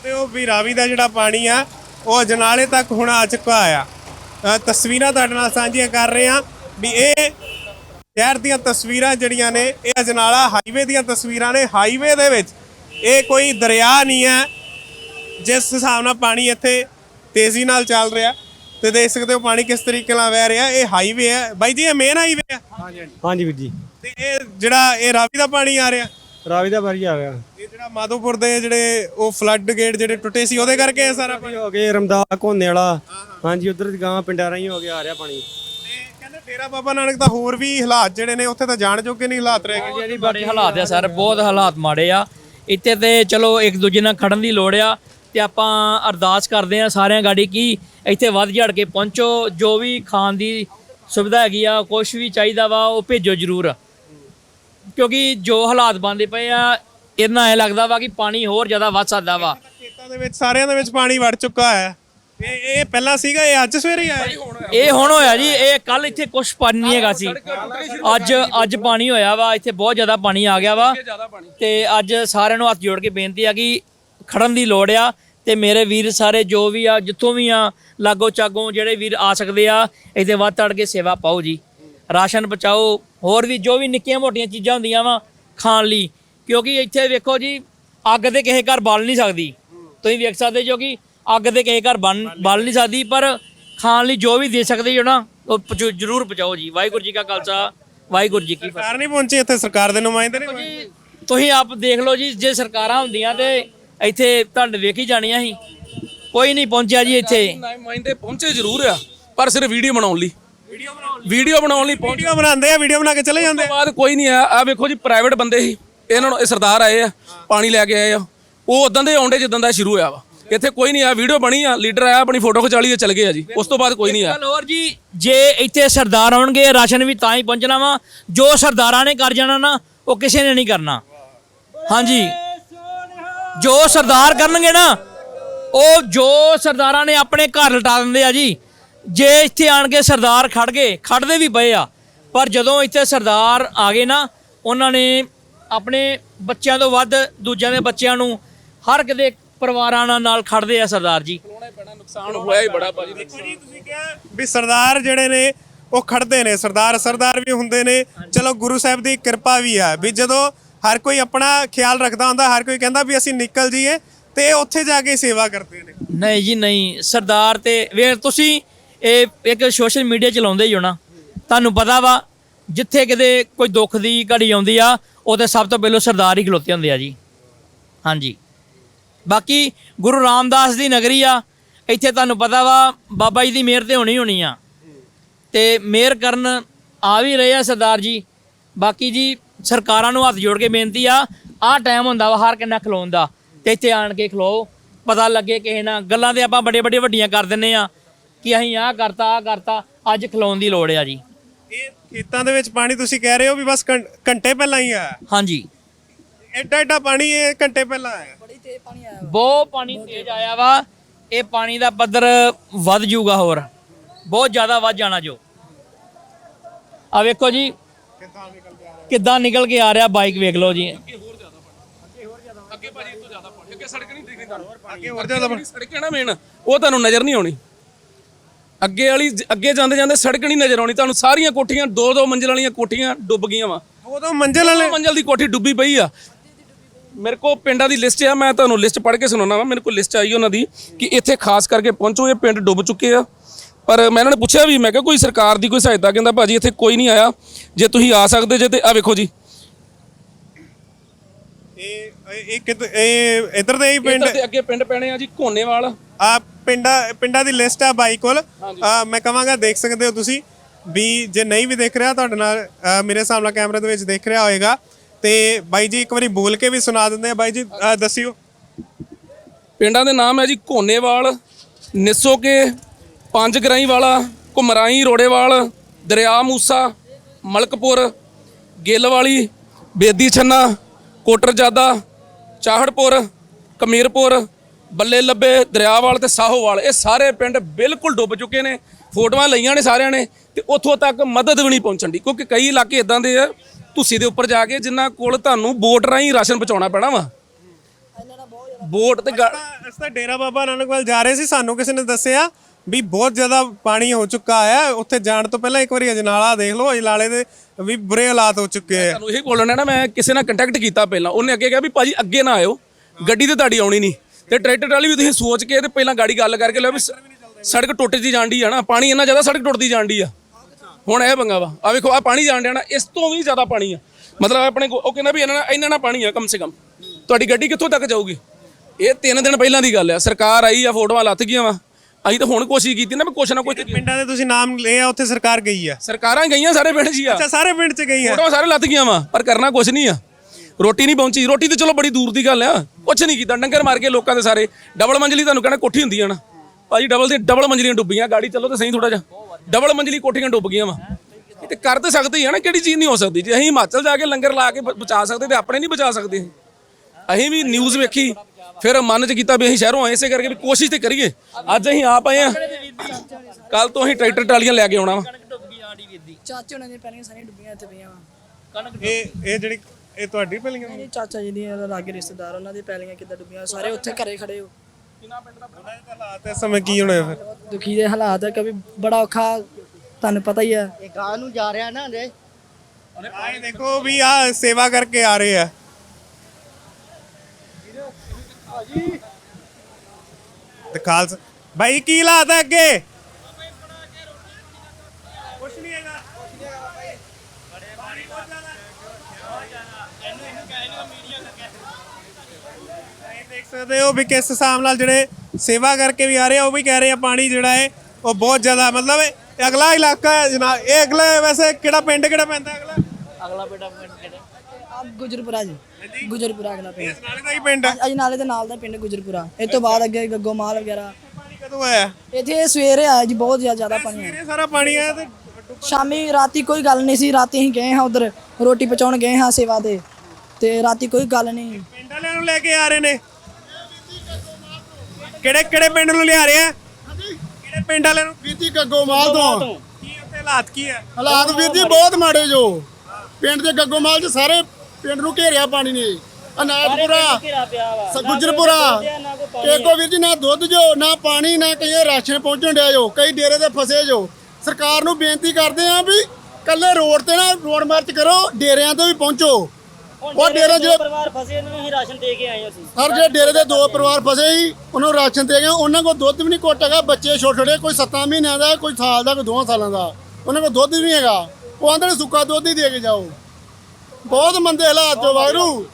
S2: ਤੇ ਉਹ ਵੀ ਰਾਵੀ ਦਾ ਜਿਹੜਾ ਪਾਣੀ ਆ, ਉਹ ਅਜਨਾਲੇ ਤੱਕ ਹੁਣ ਆ ਚੁੱਕਾ ਆ। ਤਸਵੀਰਾਂ ਤੁਹਾਡੇ ਨਾਲ ਸਾਂਝੀਆਂ ਕਰ ਰਹੇ ਆ ਵੀ ਇਹ ਸ਼ਹਿਰ ਦੀਆਂ ਤਸਵੀਰਾਂ ਜਿਹੜੀਆਂ ਨੇ, ਇਹ ਅਜਨਾਲਾ ਹਾਈਵੇ ਦੀਆਂ ਤਸਵੀਰਾਂ ਨੇ। ਹਾਈਵੇ ਦੇ ਵਿੱਚ ਇਹ ਕੋਈ ਦਰਿਆ ਨਹੀਂ ਹੈ ਜਿਸ ਹਿਸਾਬ ਨਾਲ ਪਾਣੀ ਇੱਥੇ ਤੇਜ਼ੀ ਨਾਲ ਚੱਲ ਰਿਹਾ ਤੇ ਦੇਖ ਸਕਦੇ ਹੋ ਪਾਣੀ ਕਿਸ ਤਰੀਕੇ ਨਾਲ ਵਹਿ ਰਿਹਾ ਇਹ ਹਾਈਵੇ ਹੈ ਬਾਈ ਜੀ ਇਹ ਮੇਨ ਹਾਈਵੇ ਆ?
S6: ਹਾਂਜੀ ਵੀਰ ਜੀ।
S2: ਤੇ ਇਹ ਜਿਹੜਾ ਇਹ ਰਾਵੀ ਦਾ ਪਾਣੀ ਆ ਰਿਹਾ?
S6: ਰਾਵੀ ਦਾ ਵਾਰੀ ਆ ਗਿਆ
S2: ਇਹ ਜਿਹੜਾ ਮਾਧੋਪੁਰ ਦੇ ਜਿਹੜੇ ਉਹ ਫਲੱਡ ਗੇਟ ਜਿਹੜੇ ਟੁੱਟੇ ਸੀ ਉਹਦੇ ਕਰਕੇ ਇਹ ਸਾਰਾ ਪਾਣੀ
S6: ਹੋ ਗਏ ਰਮਦਾ ਕੋਨੇ ਵਾਲਾ। ਹਾਂਜੀ ਉਧਰ ਦੀ ਗਾਂ ਪਿੰਡਾਂ ਰਾਹੀਂ ਹੋ ਗਿਆ ਆ ਰਿਹਾ ਪਾਣੀ।
S2: ਤੇ ਕਹਿੰਦੇ ਡੇਰਾ ਬਾਬਾ ਨਾਨਕ ਤਾਂ ਹੋਰ ਵੀ ਹਾਲਾਤ ਜਿਹੜੇ ਨੇ ਉੱਥੇ ਤਾਂ ਜਾਣ ਜੋਗੇ ਨਹੀਂ ਹਾਲਾਤ ਰਹਿ ਗਏ।
S5: ਜਿਹੜੀ ਬੜੇ ਹਾਲਾਤ ਆ ਸਰ ਬਹੁਤ ਹਾਲਾਤ ਮਾੜੇ ਆ। ਇੱਥੇ ਤੇ ਚਲੋ ਇੱਕ ਦੂਜੇ ਨਾਲ ਖੜਨ ਦੀ ਲੋੜ ਆ। ਤੇ ਆਪਾਂ ਅਰਦਾਸ ਕਰਦੇ ਆ ਸਾਰਿਆਂ ਗਾੜੀ ਕੀ ਇੱਥੇ ਵੱਧ ਝੜ ਕੇ ਪਹੁੰਚੋ ਜੋ ਵੀ ਖਾਣ ਦੀ ਸੁਵਿਧਾ ਹੈਗੀ ਆ ਕੁਝ ਵੀ ਚਾਹੀਦਾ ਵਾ ਉਹ ਭੇਜੋ ਜ਼ਰੂਰ। ਕਿਉਂਕਿ ਜੋ ਹਾਲਾਤ ਬਣਦੇ ਪਏ ਆ ਇਹਨਾਂ ਐ ਲੱਗਦਾ ਵਾ ਕਿ ਪਾਣੀ ਹੋਰ ਜ਼ਿਆਦਾ ਵੱਧ ਸਕਦਾ ਵਾ।
S2: ਖੇਤਾਂ ਦੇ ਵਿੱਚ ਸਾਰਿਆਂ ਦੇ ਵਿੱਚ ਪਾਣੀ ਵੜ ਚੁੱਕਾ ਹੈ। ਇਹ ਇਹ ਪਹਿਲਾਂ ਸੀਗਾ ਇਹ ਅੱਜ ਸਵੇਰੇ ਆਇਆ
S5: ਇਹ ਹੁਣ ਹੋਇਆ ਜੀ ਇਹ ਕੱਲ ਇੱਥੇ ਕੁਝ ਪਾਣੀ ਨਹੀਂ ਹੈਗਾ ਸੀ। ਅੱਜ ਅੱਜ ਪਾਣੀ ਹੋਇਆ ਵਾ ਇੱਥੇ ਬਹੁਤ ਜ਼ਿਆਦਾ ਪਾਣੀ ਆ ਗਿਆ ਵਾ। ਤੇ ਅੱਜ ਸਾਰਿਆਂ ਨੂੰ ਹੱਥ ਜੋੜ ਕੇ ਬੇਨਤੀ ਆ ਕਿ ਖੜਨ ਦੀ ਲੋੜ ਆ ਤੇ ਮੇਰੇ ਵੀਰ ਸਾਰੇ ਜੋ ਵੀ ਆ ਜਿੱਥੋਂ ਵੀ ਆ ਲਾਗੋ ਚਾਗੋਂ ਜਿਹੜੇ ਵੀਰ ਆ ਸਕਦੇ ਆ ਇੱਥੇ ਵੱਧ ਤੜ ਕੇ ਸੇਵਾ ਪਾਓ ਜੀ। ਰਾਸ਼ਨ ਬਚਾਓ ਹੋਰ ਵੀ ਜੋ ਵੀ ਨਿੱਕੀਆਂ ਮੋਟੀਆਂ ਚੀਜ਼ਾਂ ਹੁੰਦੀਆਂ ਵਾ ਖਾਣ ਲਈ ਕਿਉਂਕਿ ਇੱਥੇ ਵੇਖੋ ਜੀ ਅੱਗ ਤੇ ਕਿਸੇ ਘਰ ਬਲ ਨਹੀਂ ਸਕਦੀ। ਤੁਸੀਂ ਵੇਖ ਸਕਦੇ ਜੋ ਕਿ ਅੱਗ ਤੇ ਕਿਸੇ ਘਰ ਬਣ ਬਲ ਨਹੀਂ ਸਕਦੀ ਪਰ ਖਾਣ ਲਈ ਜੋ ਵੀ ਦੇ ਸਕਦੇ ਹੋ ਨਾ ਉਹ ਜ਼ਰੂਰ ਪਹੁੰਚਾਓ ਜੀ। ਵਾਹਿਗੁਰੂ ਜੀ ਕਾ ਖਾਲਸਾ ਵਾਹਿਗੁਰੂ ਜੀ ਕੀ ਫਤਿਹ।
S2: ਸਰਕਾਰ ਨਹੀਂ ਪਹੁੰਚੀ ਇੱਥੇ ਸਰਕਾਰ ਦੇ ਨੁਮਾਇੰਦੇ।
S5: ਜੀ ਤੁਸੀਂ ਆਪ ਦੇਖ ਲਓ ਜੀ ਜੇ ਸਰਕਾਰਾਂ ਹੁੰਦੀਆਂ ਤੇ ਇੱਥੇ ਤੁਹਾਡੇ ਵੇਖ ਹੀ ਜਾਣੀਆਂ ਸੀ। ਕੋਈ ਨਹੀਂ ਪਹੁੰਚਿਆ ਜੀ ਇੱਥੇ।
S1: ਨੁਮਾਇੰਦੇ ਪਹੁੰਚੇ ਜ਼ਰੂਰ ਆ ਪਰ ਸਿਰਫ ਵੀਡੀਓ ਬਣਾਉਣ ਲਈ। ਵੀਡੀਓ ਬਣਾਉਣ ਲਈ ਪਹੁੰਚ
S2: ਵੀਡੀਓ ਬਣਾਉਂਦੇ ਆ ਵੀਡੀਓ ਬਣਾ ਕੇ ਚਲੇ ਜਾਂਦੇ
S1: ਬਾਅਦ ਕੋਈ ਨਹੀਂ ਆਇਆ ਆ ਵੇਖੋ ਜੀ ਪ੍ਰਾਈਵੇਟ ਬੰਦੇ ਸੀ। ਇਹਨਾਂ ਨੂੰ ਇਹ ਸਰਦਾਰ ਆਏ ਆ ਪਾਣੀ ਲੈ ਕੇ ਆਏ ਆ। ਉਹ ਉਦਾਂ ਦੇ ਆਉਂਦੇ ਜਿੱਦਾਂ ਦਾ ਸ਼ੁਰੂ ਹੋਇਆ ਵਾ। ਇੱਥੇ ਕੋਈ ਨਹੀਂ ਆ ਵੀਡੀਓ ਬਣੀ ਆ ਲੀਡਰ ਆਇਆ ਆਪਣੀ ਫੋਟੋ ਖਿਚਾ ਲਈ ਤੇ ਚਲ ਗਏ ਆ ਜੀ। ਉਸ ਤੋਂ ਬਾਅਦ ਕੋਈ ਨਹੀਂ ਆਇਆ
S5: ਗੱਲ ਹੋਰ ਜੀ ਜੇ ਇੱਥੇ ਸਰਦਾਰ ਆਉਣਗੇ ਰਾਸ਼ਨ ਵੀ ਤਾਂ ਹੀ ਪਹੁੰਚਣਾ ਵਾ। ਜੋ ਸਰਦਾਰਾਂ ਨੇ ਕਰ ਜਾਣਾ ਨਾ ਉਹ ਕਿਸੇ ਨੇ ਨਹੀਂ ਕਰਨਾ। ਹਾਂਜੀ। ਜੋ ਸਰਦਾਰ ਕਰਨਗੇ ਨਾ ਉਹ ਜੋ ਸਰਦਾਰਾਂ ਨੇ ਆਪਣੇ ਘਰ ਲਟਾ ਦਿੰਦੇ ਆ ਜੀ ਜੇ ਇੱਥੇ ਆਣ ਕੇ ਸਰਦਾਰ ਖੜ ਗਏ ਖੜਦੇ ਵੀ ਪਏ ਆ ਪਰ ਜਦੋਂ ਇੱਥੇ ਸਰਦਾਰ ਆ ਗਏ ਨਾ ਉਹਨਾਂ ਨੇ ਆਪਣੇ ਬੱਚਿਆਂ ਤੋਂ ਵੱਧ ਦੂਜਿਆਂ ਦੇ ਬੱਚਿਆਂ ਨੂੰ ਹਰ ਕਿਤੇ ਪਰਿਵਾਰਾਂ ਨਾਲ- ਨਾਲ ਖੜਦੇ ਆ ਸਰਦਾਰ ਜੀ।
S1: ਨੁਕਸਾਨ ਹੋਇਆ ਹੀ ਬੜਾ ਭਾਜੀ।
S2: ਦੇਖੋ ਜੀ ਤੁਸੀਂ ਕਿਹਾ ਵੀ ਸਰਦਾਰ ਜਿਹੜੇ ਨੇ ਉਹ ਖੜਦੇ ਨੇ ਸਰਦਾਰ ਸਰਦਾਰ ਵੀ ਹੁੰਦੇ ਨੇ। ਚਲੋ ਗੁਰੂ ਸਾਹਿਬ ਦੀ ਕਿਰਪਾ ਵੀ ਆ ਵੀ ਜਦੋਂ ਹਰ ਕੋਈ ਆਪਣਾ ਖਿਆਲ ਰੱਖਦਾ ਹੁੰਦਾ, ਹਰ ਕੋਈ ਕਹਿੰਦਾ ਵੀ ਅਸੀਂ ਨਿਕਲ ਜਾਈਏ ਤੇ ਇਹ ਉੱਥੇ ਜਾ ਕੇ ਸੇਵਾ ਕਰਦੇ ਨੇ।
S5: ਨਹੀਂ ਜੀ, ਨਹੀਂ। ਸਰਦਾਰ ਤੇ ਵੇਖ, ਤੁਸੀਂ ਇਹ ਇੱਕ ਸੋਸ਼ਲ ਮੀਡੀਆ ਚਲਾਉਂਦੇ ਹੀ ਹੋ ਨਾ। ਤੁਹਾਨੂੰ ਪਤਾ ਵਾ, ਜਿੱਥੇ ਕਿਤੇ ਕੋਈ ਦੁੱਖ ਦੀ ਘੜੀ ਆਉਂਦੀ ਆ ਉਹ ਤੇ ਸਭ ਤੋਂ ਪਹਿਲਾਂ ਸਰਦਾਰ ਹੀ ਖਲੋਤੇ ਹੁੰਦੇ ਆ ਜੀ। ਹਾਂਜੀ। ਬਾਕੀ ਗੁਰੂ ਰਾਮਦਾਸ ਦੀ ਨਗਰੀ ਆ, ਇੱਥੇ ਤੁਹਾਨੂੰ ਪਤਾ ਵਾ, ਬਾਬਾ ਜੀ ਦੀ ਮਿਹਰ ਤੇ ਹੋਣੀ ਹੋਣੀ ਆ। ਤੇ ਮਿਹਰ ਕਰਨ ਆ ਵੀ ਰਹੇ ਆ ਸਰਦਾਰ ਜੀ। ਬਾਕੀ ਜੀ ਸਰਕਾਰਾਂ ਨੂੰ ਹੱਥ ਜੋੜ ਕੇ ਬੇਨਤੀ ਆ ਆਹ ਟਾਈਮ ਹੁੰਦਾ ਵਾ ਹਰ ਕਿੰਨਾ ਖਲੋਣ ਦਾ। ਤੇ ਇੱਥੇ ਆਣ ਕੇ ਖਲੋ ਪਤਾ ਲੱਗੇ ਕਿਸੇ ਨਾਲ। ਗੱਲਾਂ ਤੇ ਆਪਾਂ ਵੱਡੇ ਵੱਡੇ ਵੱਡੀਆਂ ਕਰ ਦਿੰਨੇ ਆ ਕਿ ਅਸੀਂ ਆਹ ਕਰਤਾ ਆਹ ਕਰਤਾ ਅੱਜ ਖਲੋਣ ਦੀ ਲੋੜ ਆ ਜੀ।
S2: ਇਹ ਖੇਤਾਂ ਦੇ ਵਿੱਚ ਪਾਣੀ ਤੁਸੀਂ ਕਹਿ ਰਹੇ ਹੋ ਵੀ ਬਸ ਘੰ- ਘੰਟੇ ਪਹਿਲਾਂ ਹੀ ਆਇਆ
S5: ਹਾਂਜੀ।
S2: ਐਡਾ ਐਡਾ ਪਾਣੀ ਇਹ ਘੰਟੇ ਪਹਿਲਾਂ ਆਇਆ।
S5: ਬਹੁਤ ਪਾਣੀ ਤੇਜ਼ ਆਇਆ ਵਾ। ਇਹ ਪਾਣੀ ਦਾ ਪੱਧਰ ਵੱਧ ਜਾਊਗਾ ਹੋਰ। ਬਹੁਤ ਜ਼ਿਆਦਾ ਵੱਧ ਜਾਣਾ ਜੋ। ਆ ਵੇਖੋ ਜੀ। ਕਿੱਦਾਂ ਨਿਕਲ ਕੇ ਆ ਰਿਹਾ ਬਾਈਕ ਵੇਖ ਲਓ ਜੀ।
S1: ਅੱਗੇ ਭਾਜੀ ਇਹ ਤੋਂ ਜ਼ਿਆਦਾ ਪਾਣੀ ਅੱਗੇ ਸੜਕ ਨਹੀਂ ਦਿਖਦੀ ਤੁਹਾਨੂੰ।
S2: ਅੱਗੇ ਹੋਰ ਜ਼ਿਆਦਾ ਪਾਣੀ।
S1: ਸੜਕ ਹੈ ਨਾ ਮੇਨ ਉਹ ਤੁਹਾਨੂੰ ਨਜ਼ਰ ਨਹੀਂ ਆਉਣੀ। ਅੱਗੇ ਵਾਲੀ ਅੱਗੇ ਜਾਂਦੇ ਜਾਂਦੇ ਸੜਕ ਨਹੀਂ ਨਜ਼ਰ ਆਉਣੀ। ਤੁਹਾਨੂੰ ਸਾਰੀਆਂ ਕੋਠੀਆਂ ਦੋ ਦੋ ਮੰਜ਼ਿਲ ਵਾਲੀਆਂ ਕੋਠੀਆਂ ਡੁੱਬ ਗਈਆਂ ਵਾ।
S2: ਉਦੋਂ ਮੰਜ਼ਿਲ ਵਾਲੇ।
S1: ਮੰਜ਼ਿਲ ਦੀ ਕੋਠੀ ਡੁੱਬੀ ਪਈ ਆ। ਮੇਰੇ ਕੋ ਪਿੰਡਾਂ ਦੀ ਲਿਸਟ ਆ ਮੈਂ ਤੁਹਾਨੂੰ ਲਿਸਟ ਪੜ੍ਹ ਕੇ ਸੁਣਾਉਣਾ ਵਾ। ਮੇਰੇ ਕੋਲ ਲਿਸਟ ਆਈ ਉਹਨਾਂ ਦੀ ਕਿ ਇੱਥੇ ਖਾਸ ਕਰਕੇ ਪਹੁੰਚੋ ਇਹ ਪਿੰਡ ਡੁੱਬ ਚੁੱਕੇ ਆ। ਪਰ ਮੈਂ ਇਹਨਾਂ ਨੇ ਪੁੱਛਿਆ ਵੀ ਮੈਂ ਕਿਹਾ ਕੋਈ ਸਰਕਾਰ ਦੀ ਕੋਈ ਸਹਾਇਤਾ ਕਹਿੰਦਾ ਭਾਜੀ ਇੱਥੇ ਕੋਈ ਨਹੀਂ ਆਇਆ। ਜੇ ਤੁਸੀਂ ਆ ਸਕਦੇ ਜੇ ਤੇ ਆ ਵੇਖੋ ਜੀ।
S2: ਇਹ ਇਹ ਕਿਤ- ਇਹ ਇਧਰ ਦੇ ਹੀ ਪਿੰਡ
S1: ਤੇ ਅੱਗੇ ਪਿੰਡ ਪੈਣੇ ਆ ਜੀ ਘੋਨੇਵਾਲ।
S2: ਆ ਪਿੰਡਾਂ ਪਿੰਡਾਂ ਦੀ ਲਿਸਟ ਆ ਬਾਈ ਕੋਲ। ਮੈਂ ਕਹਾਂਗਾ ਦੇਖ ਸਕਦੇ ਹੋ ਤੁਸੀਂ ਵੀ ਜੇ ਨਹੀਂ ਵੀ ਦੇਖ ਰਿਹਾ ਤੁਹਾਡੇ ਨਾਲ ਮੇਰੇ ਸਾਹਮਣੇ ਕੈਮਰੇ ਦੇ ਵਿੱਚ ਦੇਖ ਰਿਹਾ ਹੋਏਗਾ। ਤੇ ਬਾਈ ਜੀ ਇੱਕ ਵਾਰੀ ਬੋਲ ਕੇ ਵੀ ਸੁਣਾ ਦਿੰਦੇ ਆ। ਬਾਈ ਜੀ ਦੱਸਿਓ।
S1: ਪਿੰਡਾਂ ਦੇ ਨਾਮ ਹੈ ਜੀ ਘੋਨੇਵਾਲ ਨਿਸੋਕੇ ਪੰਜ ਗਰਾਈ ਵਾਲਾ ਘੁਮਰਾਈ ਰੋੜੇਵਾਲ ਦਰਿਆ ਮੂਸਾ ਮਲਕਪੁਰ ਗਿੱਲ ਵਾਲੀ ਬੇਦੀ ਛੰਨਾ ਕੋਟਰਜਾਦਾ ਚਾਹੜਪੁਰ ਕਮੀਰਪੁਰ ਬੱਲੇ ਲੱਬੇ ਦਰਿਆਵਾਲ ਤੇ ਸਾਹੋਵਾਲ। ਇਹ ਸਾਰੇ ਪਿੰਡ ਬਿਲਕੁਲ ਡੁੱਬ ਚੁੱਕੇ ਨੇ। ਫੋਟੋਆਂ ਲਈਆਂ ਨੇ ਸਾਰਿਆਂ ਨੇ ਤੇ ਉੱਥੋਂ ਤੱਕ ਮਦਦ ਵੀ ਨਹੀਂ ਪਹੁੰਚਣ ਦੀ ਕਿਉਂਕਿ ਕਈ ਇਲਾਕੇ ਇਦਾਂ ਦੇ ਆ ਤੁਸੀਂ ਦੇ ਉੱਪਰ ਜਾ ਕੇ ਜਿਨ੍ਹਾਂ ਕੋਲ ਤੁਹਾਨੂੰ ਬੋਟ ਰਾਹੀਂ ਰਾਸ਼ਨ ਪਹੁੰਚਾਉਣਾ ਪੈਣਾ ਵਾ। ਬੋਟ ਤਾਂ
S2: ਅਸੀਂ ਤਾਂ ਡੇਰਾ ਬਾਬਾ ਨਾਨਕ ਵੱਲ ਜਾ ਰਹੇ ਸੀ ਸਾਨੂੰ ਕਿਸੇ ਨੇ ਦੱਸਿਆ ਵੀ ਬਹੁਤ ਜ਼ਿਆਦਾ ਪਾਣੀ ਹੋ ਚੁੱਕਾ ਹੈ। ਉੱਥੇ ਜਾਣ ਤੋਂ ਪਹਿਲਾਂ ਇੱਕ ਵਾਰੀ ਅਜਨਾਲਾ ਦੇਖ ਲਓ, ਅਜਨਾਲੇ ਦੇ ਵੀ ਬੁਰੇ ਹਾਲਾਤ ਹੋ ਚੁੱਕੇ ਆ
S1: ਤੁਹਾਨੂੰ ਇਹ ਬੋਲਣਾ ਨਾ ਮੈਂ, ਕਿਸੇ ਨਾਲ ਕੰਟੈਕਟ ਕੀਤਾ ਪਹਿਲਾਂ। ਉਹਨੇ ਅੱਗੇ ਕਿਹਾ ਵੀ ਭਾਜੀ ਅੱਗੇ ਨਾ ਆਇਓ, ਗੱਡੀ ਤੇ ਤੁਹਾਡੀ ਆਉਣੀ ਨਹੀਂ। ਤੇ ਟਰੈਕਟਰ ਵਾਲੀ ਵੀ ਤੁਸੀਂ ਸੋਚ ਕੇ ਤੇ ਪਹਿਲਾਂ ਗਾੜੀ ਗੱਲ ਕਰਕੇ ਲਿਓ ਵੀ ਸ- ਸੜਕ ਟੁੱਟਦੀ ਜਾਂਦੀ ਆ ਨਾ। ਪਾਣੀ ਇੰਨਾ ਜ਼ਿਆਦਾ ਸੜਕ ਟੁੱਟਦੀ ਜਾਂਦੀ ਆ। ਹੁਣ ਇਹ ਪੰਗਾ ਵਾ। ਆ ਵੇਖੋ ਆ ਪਾਣੀ ਜਾਣ ਡਿਆ ਨਾ, ਇਸ ਤੋਂ ਵੀ ਜ਼ਿਆਦਾ ਪਾਣੀ ਆ। ਮਤਲਬ ਆਪਣੇ ਕੋ- ਉਹ ਕਹਿੰਦਾ ਵੀ ਇਹਨਾਂ ਨਾਲ ਇੰਨਾ ਨਾ ਪਾਣੀ ਆ ਕਮ ਸੇ ਕਮ। ਤੁਹਾਡੀ ਗੱਡੀ ਕਿੱਥੋਂ ਤੱਕ ਜਾਊਗੀ? ਇਹ ਤਿੰਨ ਦਿਨ ਪਹਿਲਾਂ ਦੀ ਗੱਲ ਆ। ਸਰਕਾਰ ਆਈ ਆ, ਫੋਟੋਆਂ ਲੱਥ ਗਈਆਂ ਵਾ। ਅਸੀਂ ਤਾਂ ਹੁਣ ਕੋਸ਼ਿਸ਼ ਕੀਤੀ ਨਾ ਵੀ ਕੁਛ ਨਾ ਕੁਛ ਤੇ-
S2: ਪਿੰਡਾਂ ਦੇ ਤੁਸੀਂ ਨਾਮ ਲਏ ਆ ਉੱਥੇ ਸਰਕਾਰ ਗਈ ਆ।
S1: ਸਰਕਾਰਾਂ ਗਈਆਂ ਸਾਰੇ ਪਿੰਡ 'ਚ ਹੀ ਆ।
S2: ਅੱਛਾ ਸਾਰੇ ਪਿੰਡ 'ਚ ਗਈ ਆ
S1: ਫੋਟੋਆਂ ਸਾਰੇ ਲੱਥ ਗਈਆਂ ਵਾ ਪਰ ਕਰਨਾ ਕੁਛ ਨਹੀਂ ਆ। ਰੋਟੀ ਨਹੀਂ ਪਹੁੰਚੀ। ਰੋਟੀ ਤੇ ਚਲੋ ਬੜੀ ਦੂਰ ਦੀ ਗੱਲ ਆ। ਕੁਛ ਨਹੀਂ ਕੀਤਾ। ਡੰਗਰ ਮਾਰ ਕੇ ਲੋਕਾਂ ਦੇ ਸਾਰੇ। ਡਬਲ ਮੰਜ਼ਲੀ ਤੁਹਾਨੂੰ ਕਹਿੰਦਾ ਕੋਠੀ ਹੁੰਦੀ ਆ ਨਾ। ਭਾਜੀ ਡਬਲ ਦੀ ਡਬਲ ਮੰਜ਼ਲੀਆਂ ਡੁੱਬੀਆਂ ਗਾੜੀ ਚੱਲੋ ਤੇ ਸਹੀ ਥੋੜਾ ਜਿਹਾ। ਡਬਲ ਮੰਜ਼ਲੀ ਕੋਠੀਆਂ ਡੁੱਬ ਗਈਆਂ ਵਾ। ਇਹ ਤੇ ਕਰ ਤੇ ਸਕਦੇ ਹੀ ਆ ਨਾ ਕਿਹੜੀ ਚੀਜ਼ ਨਹੀਂ ਹੋ ਸਕਦੀ। ਜੇ ਅਸੀਂ ਹਿਮਾਚਲ ਜਾ ਕੇ ਲੰਗਰ ਲਾ ਕੇ ਬ- ਬਚਾ ਸਕਦੇ ਤੇ ਆਪਣੇ ਨਹੀਂ ਬਚਾ ਸਕਦੇ ਅਸੀਂ। ਵੀ ਨਿਊਜ਼ ਵੇਖੀ। ਫਿਰ ਮਨ ਚ ਕੀਤਾ ਵੀ ਅਸੀਂ ਸ਼ਹਿਰੋਂ ਆਏ ਇਸੇ ਕਰਕੇ ਵੀ ਕੋਸ਼ਿਸ਼ ਤੇ ਕਰੀਏ। ਅੱਜ ਅਸੀਂ ਆਪ ਆਏ ਆ ਕੱਲ ਤੋਂ ਅਸੀਂ ਟਰੈਕਟਰ ਟਰਾਲੀਆਂ ਲੈ ਕੇ ਆਉਣਾ ਵਾ।
S7: ਚਾਚੇ ਉਹਨਾਂ ਦੀਆਂ ਪਹਿਲੀਆਂ ਸਾਰੀਆਂ ਡੁੱਬੀਆਂ ਇੱਥੇ ਪਈਆਂ ਵਾ।
S2: ਇਹ ਇਹ ਜਿਹੜੀ ਇਹ ਤੁਹਾਡੀ ਪਹਿਲੀਆਂ
S7: ਇਹ ਚਾਚਾ ਜੀ ਦੀਆਂ ਲਾਗੇ ਰਿਸ਼ਤੇਦਾਰ ਉਹਨਾਂ ਦੀਆਂ ਪਹਿਲੀਆਂ ਕਿੱਦਾਂ ਡੁੱਬੀਆਂ ਸਾਰੇ ਉੱਥੇ ਘਰੇ ਖੜੇ ਹੋ।
S2: ਹਾਲਾਤ ਇਸ ਸਮੇਂ ਕੀ ਹੋਣੇ ਫਿਰ?
S7: ਦੁਖੀ ਦੇ ਹਾਲਾਤ ਹੈ ਕਿ ਵੀ ਬੜਾ ਔਖਾ ਤੁਹਾਨੂੰ ਪਤਾ ਹੀ ਹੈ
S8: ਇਹ ਗਾਂ ਨੂੰ ਜਾ ਰਿਹਾ ਨਾ ਦੇ
S2: ਆਏ ਦੇਖੋ ਵੀ ਆ ਸੇਵਾ ਕਰਕੇ ਆ ਰਹੇ ਆ। ਤੇ ਖਾਲਸਾ। ਭਾਈ ਕੀ ਹਾਲਾਤ ਹੈ ਅੱਗੇ? ਕੁਛ ਨਹੀਂ ਹੈਗਾ। ਦੇਖ ਸਕਦੇ ਹੋ ਵੀ ਕਿਸ ਹਿਸਾਬ ਨਾਲ ਜਿਹੜੇ ਸੇਵਾ ਕਰਕੇ ਵੀ ਆ ਰਹੇ ਆ, ਉਹ ਵੀ ਕਹਿ ਰਹੇ ਆ ਪਾਣੀ ਜਿਹੜਾ ਹੈ, ਉਹ ਬਹੁਤ ਜ਼ਿਆਦਾ ਮਤਲਬ ਅਗਲਾ ਇਲਾਕਾ ਹੈ ਜਨਾਬ। ਇਹ ਅਗਲਾ, ਵੈਸੇ ਕਿਹੜਾ ਪਿੰਡ, ਕਿਹੜਾ ਪੈਂਦਾ ਅਗਲਾ?
S7: ਆਪ ਗੁਜਰਪੁਰਾ ਜੀ। ਗੁਜਰਪੁਰਾ ਅਗਲਾ ਪਿੰਡ।
S2: ਇਸ ਨਾਲੇ ਦਾ ਹੀ ਪਿੰਡ ਹੈ
S7: ਅਜ ਨਾਲੇ ਦੇ ਨਾਲ ਦਾ ਪਿੰਡ ਗੁਜਰਪੁਰਾ। ਇਹ ਤੋਂ ਬਾਅਦ ਅੱਗੇ ਗੱਗੋ ਮਾਲ ਵਗੈਰਾ।
S2: ਪਾਣੀ ਕਦੋਂ ਆਇਆ?
S7: ਇੱਥੇ ਸਵੇਰੇ ਆਇਆ ਜੀ ਬਹੁਤ ਜ਼ਿਆਦਾ ਜ਼ਿਆਦਾ ਪਾਣੀ ਆਇਆ।
S2: ਸਵੇਰੇ ਸਾਰਾ ਪਾਣੀ ਆਇਆ ਤੇ
S7: ਸ਼ਾਮੀ ਰਾਤੀ ਕੋਈ ਗੱਲ ਨਹੀਂ ਸੀ ਰਾਤੀ ਅਸੀਂ ਗਏ ਹਾਂ ਉਧਰ ਰੋਟੀ ਪਹੁੰਚਾਉਣ ਗਏ ਹਾਂ ਸੇਵਾ ਤੇ ਤੇ ਰਾਤੀ ਕੋਈ ਗੱਲ ਨਹੀਂ।
S2: ਪਿੰਡ ਵਾਲਿਆਂ ਨੂੰ ਲੈ ਕੇ ਆ ਰਹੇ ਨੇ। ਕਿਹੜੇ ਕਿਹੜੇ ਪਿੰਡ ਨੂੰ ਲਿਆ ਰਹੇ ਆ? ਕਿਹੜੇ ਪਿੰਡ ਵਾਲਿਆਂ ਨੂੰ?
S9: ਵੀਰ ਜੀ ਗੱਗੋਮਾਲ ਤੋਂ।
S2: ਕੀ ਉੱਥੇ ਹਾਲਾਤ ਕੀ ਹੈ
S9: ਹਾਲਾਤ ਵੀਰ ਜੀ ਬਹੁਤ ਮਾੜੇ ਜੋ। ਪਿੰਡ ਦੇ ਗੱਗੋਮਾਲ 'ਚ ਸਾਰੇ ਪਿੰਡ ਨੂੰ ਘੇਰਿਆ ਪਾਣੀ ਨੇ। ਅਨਾਜਪੁਰਾ ਗੁਜਰਪੁਰਾ ਏਕੋ ਵੀਰ ਜੀ ਨਾ ਦੁੱਧ ਜੋ ਨਾ ਪਾਣੀ ਨਾ ਕਈ ਰਾਸ਼ਨ ਪਹੁੰਚਣ ਡਿਆ ਜੋ ਕਈ ਡੇਰੇ ਦੇ ਫਸੇ ਜੋ। ਸਰਕਾਰ ਨੂੰ ਬੇਨਤੀ ਕਰਦੇ ਆ ਵੀ ਕੱਲੇ ਰੋਡ ਤੇ ਨਾ ਰੋਡ ਮਾਰਚ ਕਰੋ ਡੇਰਿਆਂ ਤੇ ਵੀ ਪਹੁੰਚੋ। ਉਹ ਡੇਰੇ ਜਿਹੜੇ
S8: ਪਰਿਵਾਰ ਫਸੇ ਨੂੰ ਹੀ ਰਾਸ਼ਨ ਦੇ ਕੇ ਆਏ ਅਸੀਂ।
S9: ਹਰ ਜਿਹੜੇ ਡੇਰੇ ਦੇ ਦੋ ਪਰਿਵਾਰ ਫਸੇ ਸੀ ਉਹਨਾਂ ਨੂੰ ਰਾਸ਼ਨ ਦੇ ਗਏ ਉਹਨਾਂ ਕੋਲ ਦੁੱਧ ਵੀ ਨਹੀਂ ਘੁੱਟ ਹੈਗਾ ਬੱਚੇ ਛੋਟੇ ਛੋਟੇ ਕੋਈ 7 ਮਹੀਨਿਆਂ ਦਾ ਕੋਈ ਸਾਲ ਦਾ ਕੋਈ 2 ਸਾਲਾਂ ਦਾ। ਉਹਨਾਂ ਕੋਲ ਦੁੱਧ ਵੀ ਨਹੀਂ ਹੈਗਾ। ਉਹ ਆਂਦੇ ਨੇ ਸੁੱਕਾ ਦੁੱਧ ਹੀ ਦੇ ਕੇ ਜਾਓ। ਬਹੁਤ ਮੰਦੇ ਹਾਲਾਤ ਜੋ ਵਾਇਰੂ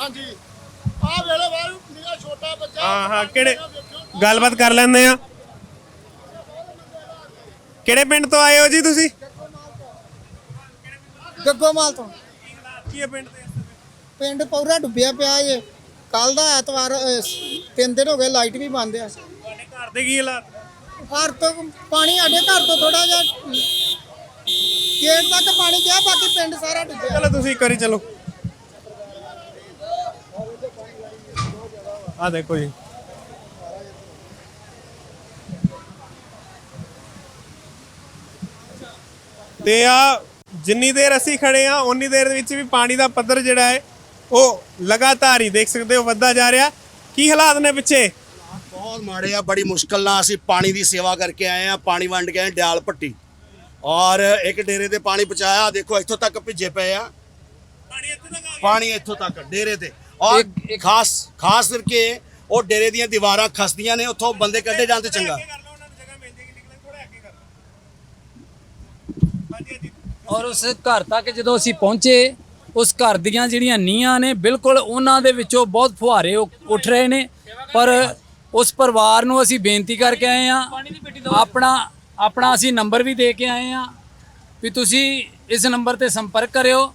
S9: ਹਾਂਜੀ। ਆਹ ਵੇਲੇ ਵਾਇਰੂ ਨਿਗਾ ਛੋਟਾ ਬੱਚਾ।
S2: ਹਾਂ ਹਾਂ ਕਿਹੜੇ ਗੱਲਬਾਤ ਕਰ ਲੈਂਦੇ ਆ। ਕਿਹੜੇ ਪਿੰਡ ਤੋਂ ਆਏ ਹੋ ਜੀ ਤੁਸੀਂ?
S10: ਗੱਗੋਮਾਲ ਤੋਂ।
S2: ਕੀ ਹੈ ਪਿੰਡ ਦੇ?
S10: ਪਿੰਡ ਪੌਰਾ ਡੁੱਬਿਆ ਪਿਆ ਜੇ। ਕੱਲ ਦਾ ਐਤਵਾਰ ਅਹ, ਤਿੰਨ ਦਿਨ ਹੋ ਗਏ ਲਾਈਟ ਵੀ ਬੰਦ ਆ।
S2: ਤੁਹਾਡੇ ਘਰ ਦੇ ਕੀ ਹਾਲਾਤ?
S10: ਘਰ ਤੋਂ ਪਾਣੀ ਸਾਡੇ ਘਰ ਤੋਂ ਥੋੜਾ ਜਿਹਾ ਗੇਟ ਤੱਕ ਪਾਣੀ ਗਿਆ ਬਾਕੀ ਪਿੰਡ ਸਾਰਾ ਡੁੱਬਿਆ
S2: ਚਲੋ ਤੁਸੀਂ ਇੱਕ ਵਾਰੀ ਚਲੋ। ਆ ਦੇਖੋ ਜੀ। ਤੇ ਆ ਜਿੰਨੀ ਦੇਰ ਅਸੀਂ ਖੜੇ ਆ ਉਨੀ ਦੇਰ ਵਿੱਚ ਵੀ ਪਾਣੀ ਦਾ ਪੱਧਰ ਜਿਹੜਾ ਹੈ ਉਹ ਲਗਾਤਾਰ ਹੀ ਦੇਖ ਸਕਦੇ ਹੋ ਵੱਧਦਾ ਜਾ ਰਿਹਾ। ਕੀ ਹਾਲਾਤ ਨੇ ਪਿੱਛੇ?
S4: ਬਹੁਤ ਮਾੜੇ ਆ ਬੜੀ ਮੁਸ਼ਕਲ ਨਾਲ ਅਸੀਂ ਪਾਣੀ ਦੀ ਸੇਵਾ ਕਰਕੇ ਆਏ ਆ ਪਾਣੀ ਵੰਡ ਕੇ ਆਏ ਡਿਆਲ ਪੱਟੀ ਔਰ ਇੱਕ ਡੇਰੇ ਤੇ ਪਾਣੀ ਪਹੁੰਚਾਇਆ। ਦੇਖੋ ਇੱਥੋਂ ਤੱਕ ਭਿੱਜੇ ਪਏ ਆ। ਪਾਣੀ ਇੱਥੋਂ ਤੱਕ ਡੇਰੇ ਤੇ। ਔਰ ਖਾਸ ਖਾਸ ਕਰਕੇ ਉਹ ਡੇਰੇ ਦੀਆਂ ਦੀਵਾਰਾਂ ਖਸਦੀਆਂ ਨੇ ਉੱਥੋਂ ਬੰਦੇ ਕੱਢੇ ਜਾਣ ਤੇ ਚੰਗਾ।
S11: ਔਰ ਉਸ ਘਰ ਤੱਕ ਜਦੋਂ ਅਸੀਂ ਪਹੁੰਚੇ ਉਸ ਘਰ ਦੀਆਂ ਜਿਹੜੀਆਂ ਨੀਹਾਂ ਨੇ ਬਿਲਕੁਲ ਉਹਨਾਂ ਦੇ ਵਿੱਚੋਂ ਬਹੁਤ ਫੁਹਾਰੇ ਉੱਠ ਰਹੇ ਨੇ। ਪਰ ਉਸ ਪਰਿਵਾਰ ਨੂੰ ਅਸੀਂ ਬੇਨਤੀ ਕਰਕੇ ਆਏ ਆ ਆਪਣਾ ਆਪਣਾ ਅਸੀਂ ਨੰਬਰ ਵੀ ਦੇ ਕੇ ਆਏ ਆ ਵੀ ਤੁਸੀਂ ਇਸ ਨੰਬਰ ਤੇ ਸੰਪਰਕ ਕਰਿਓ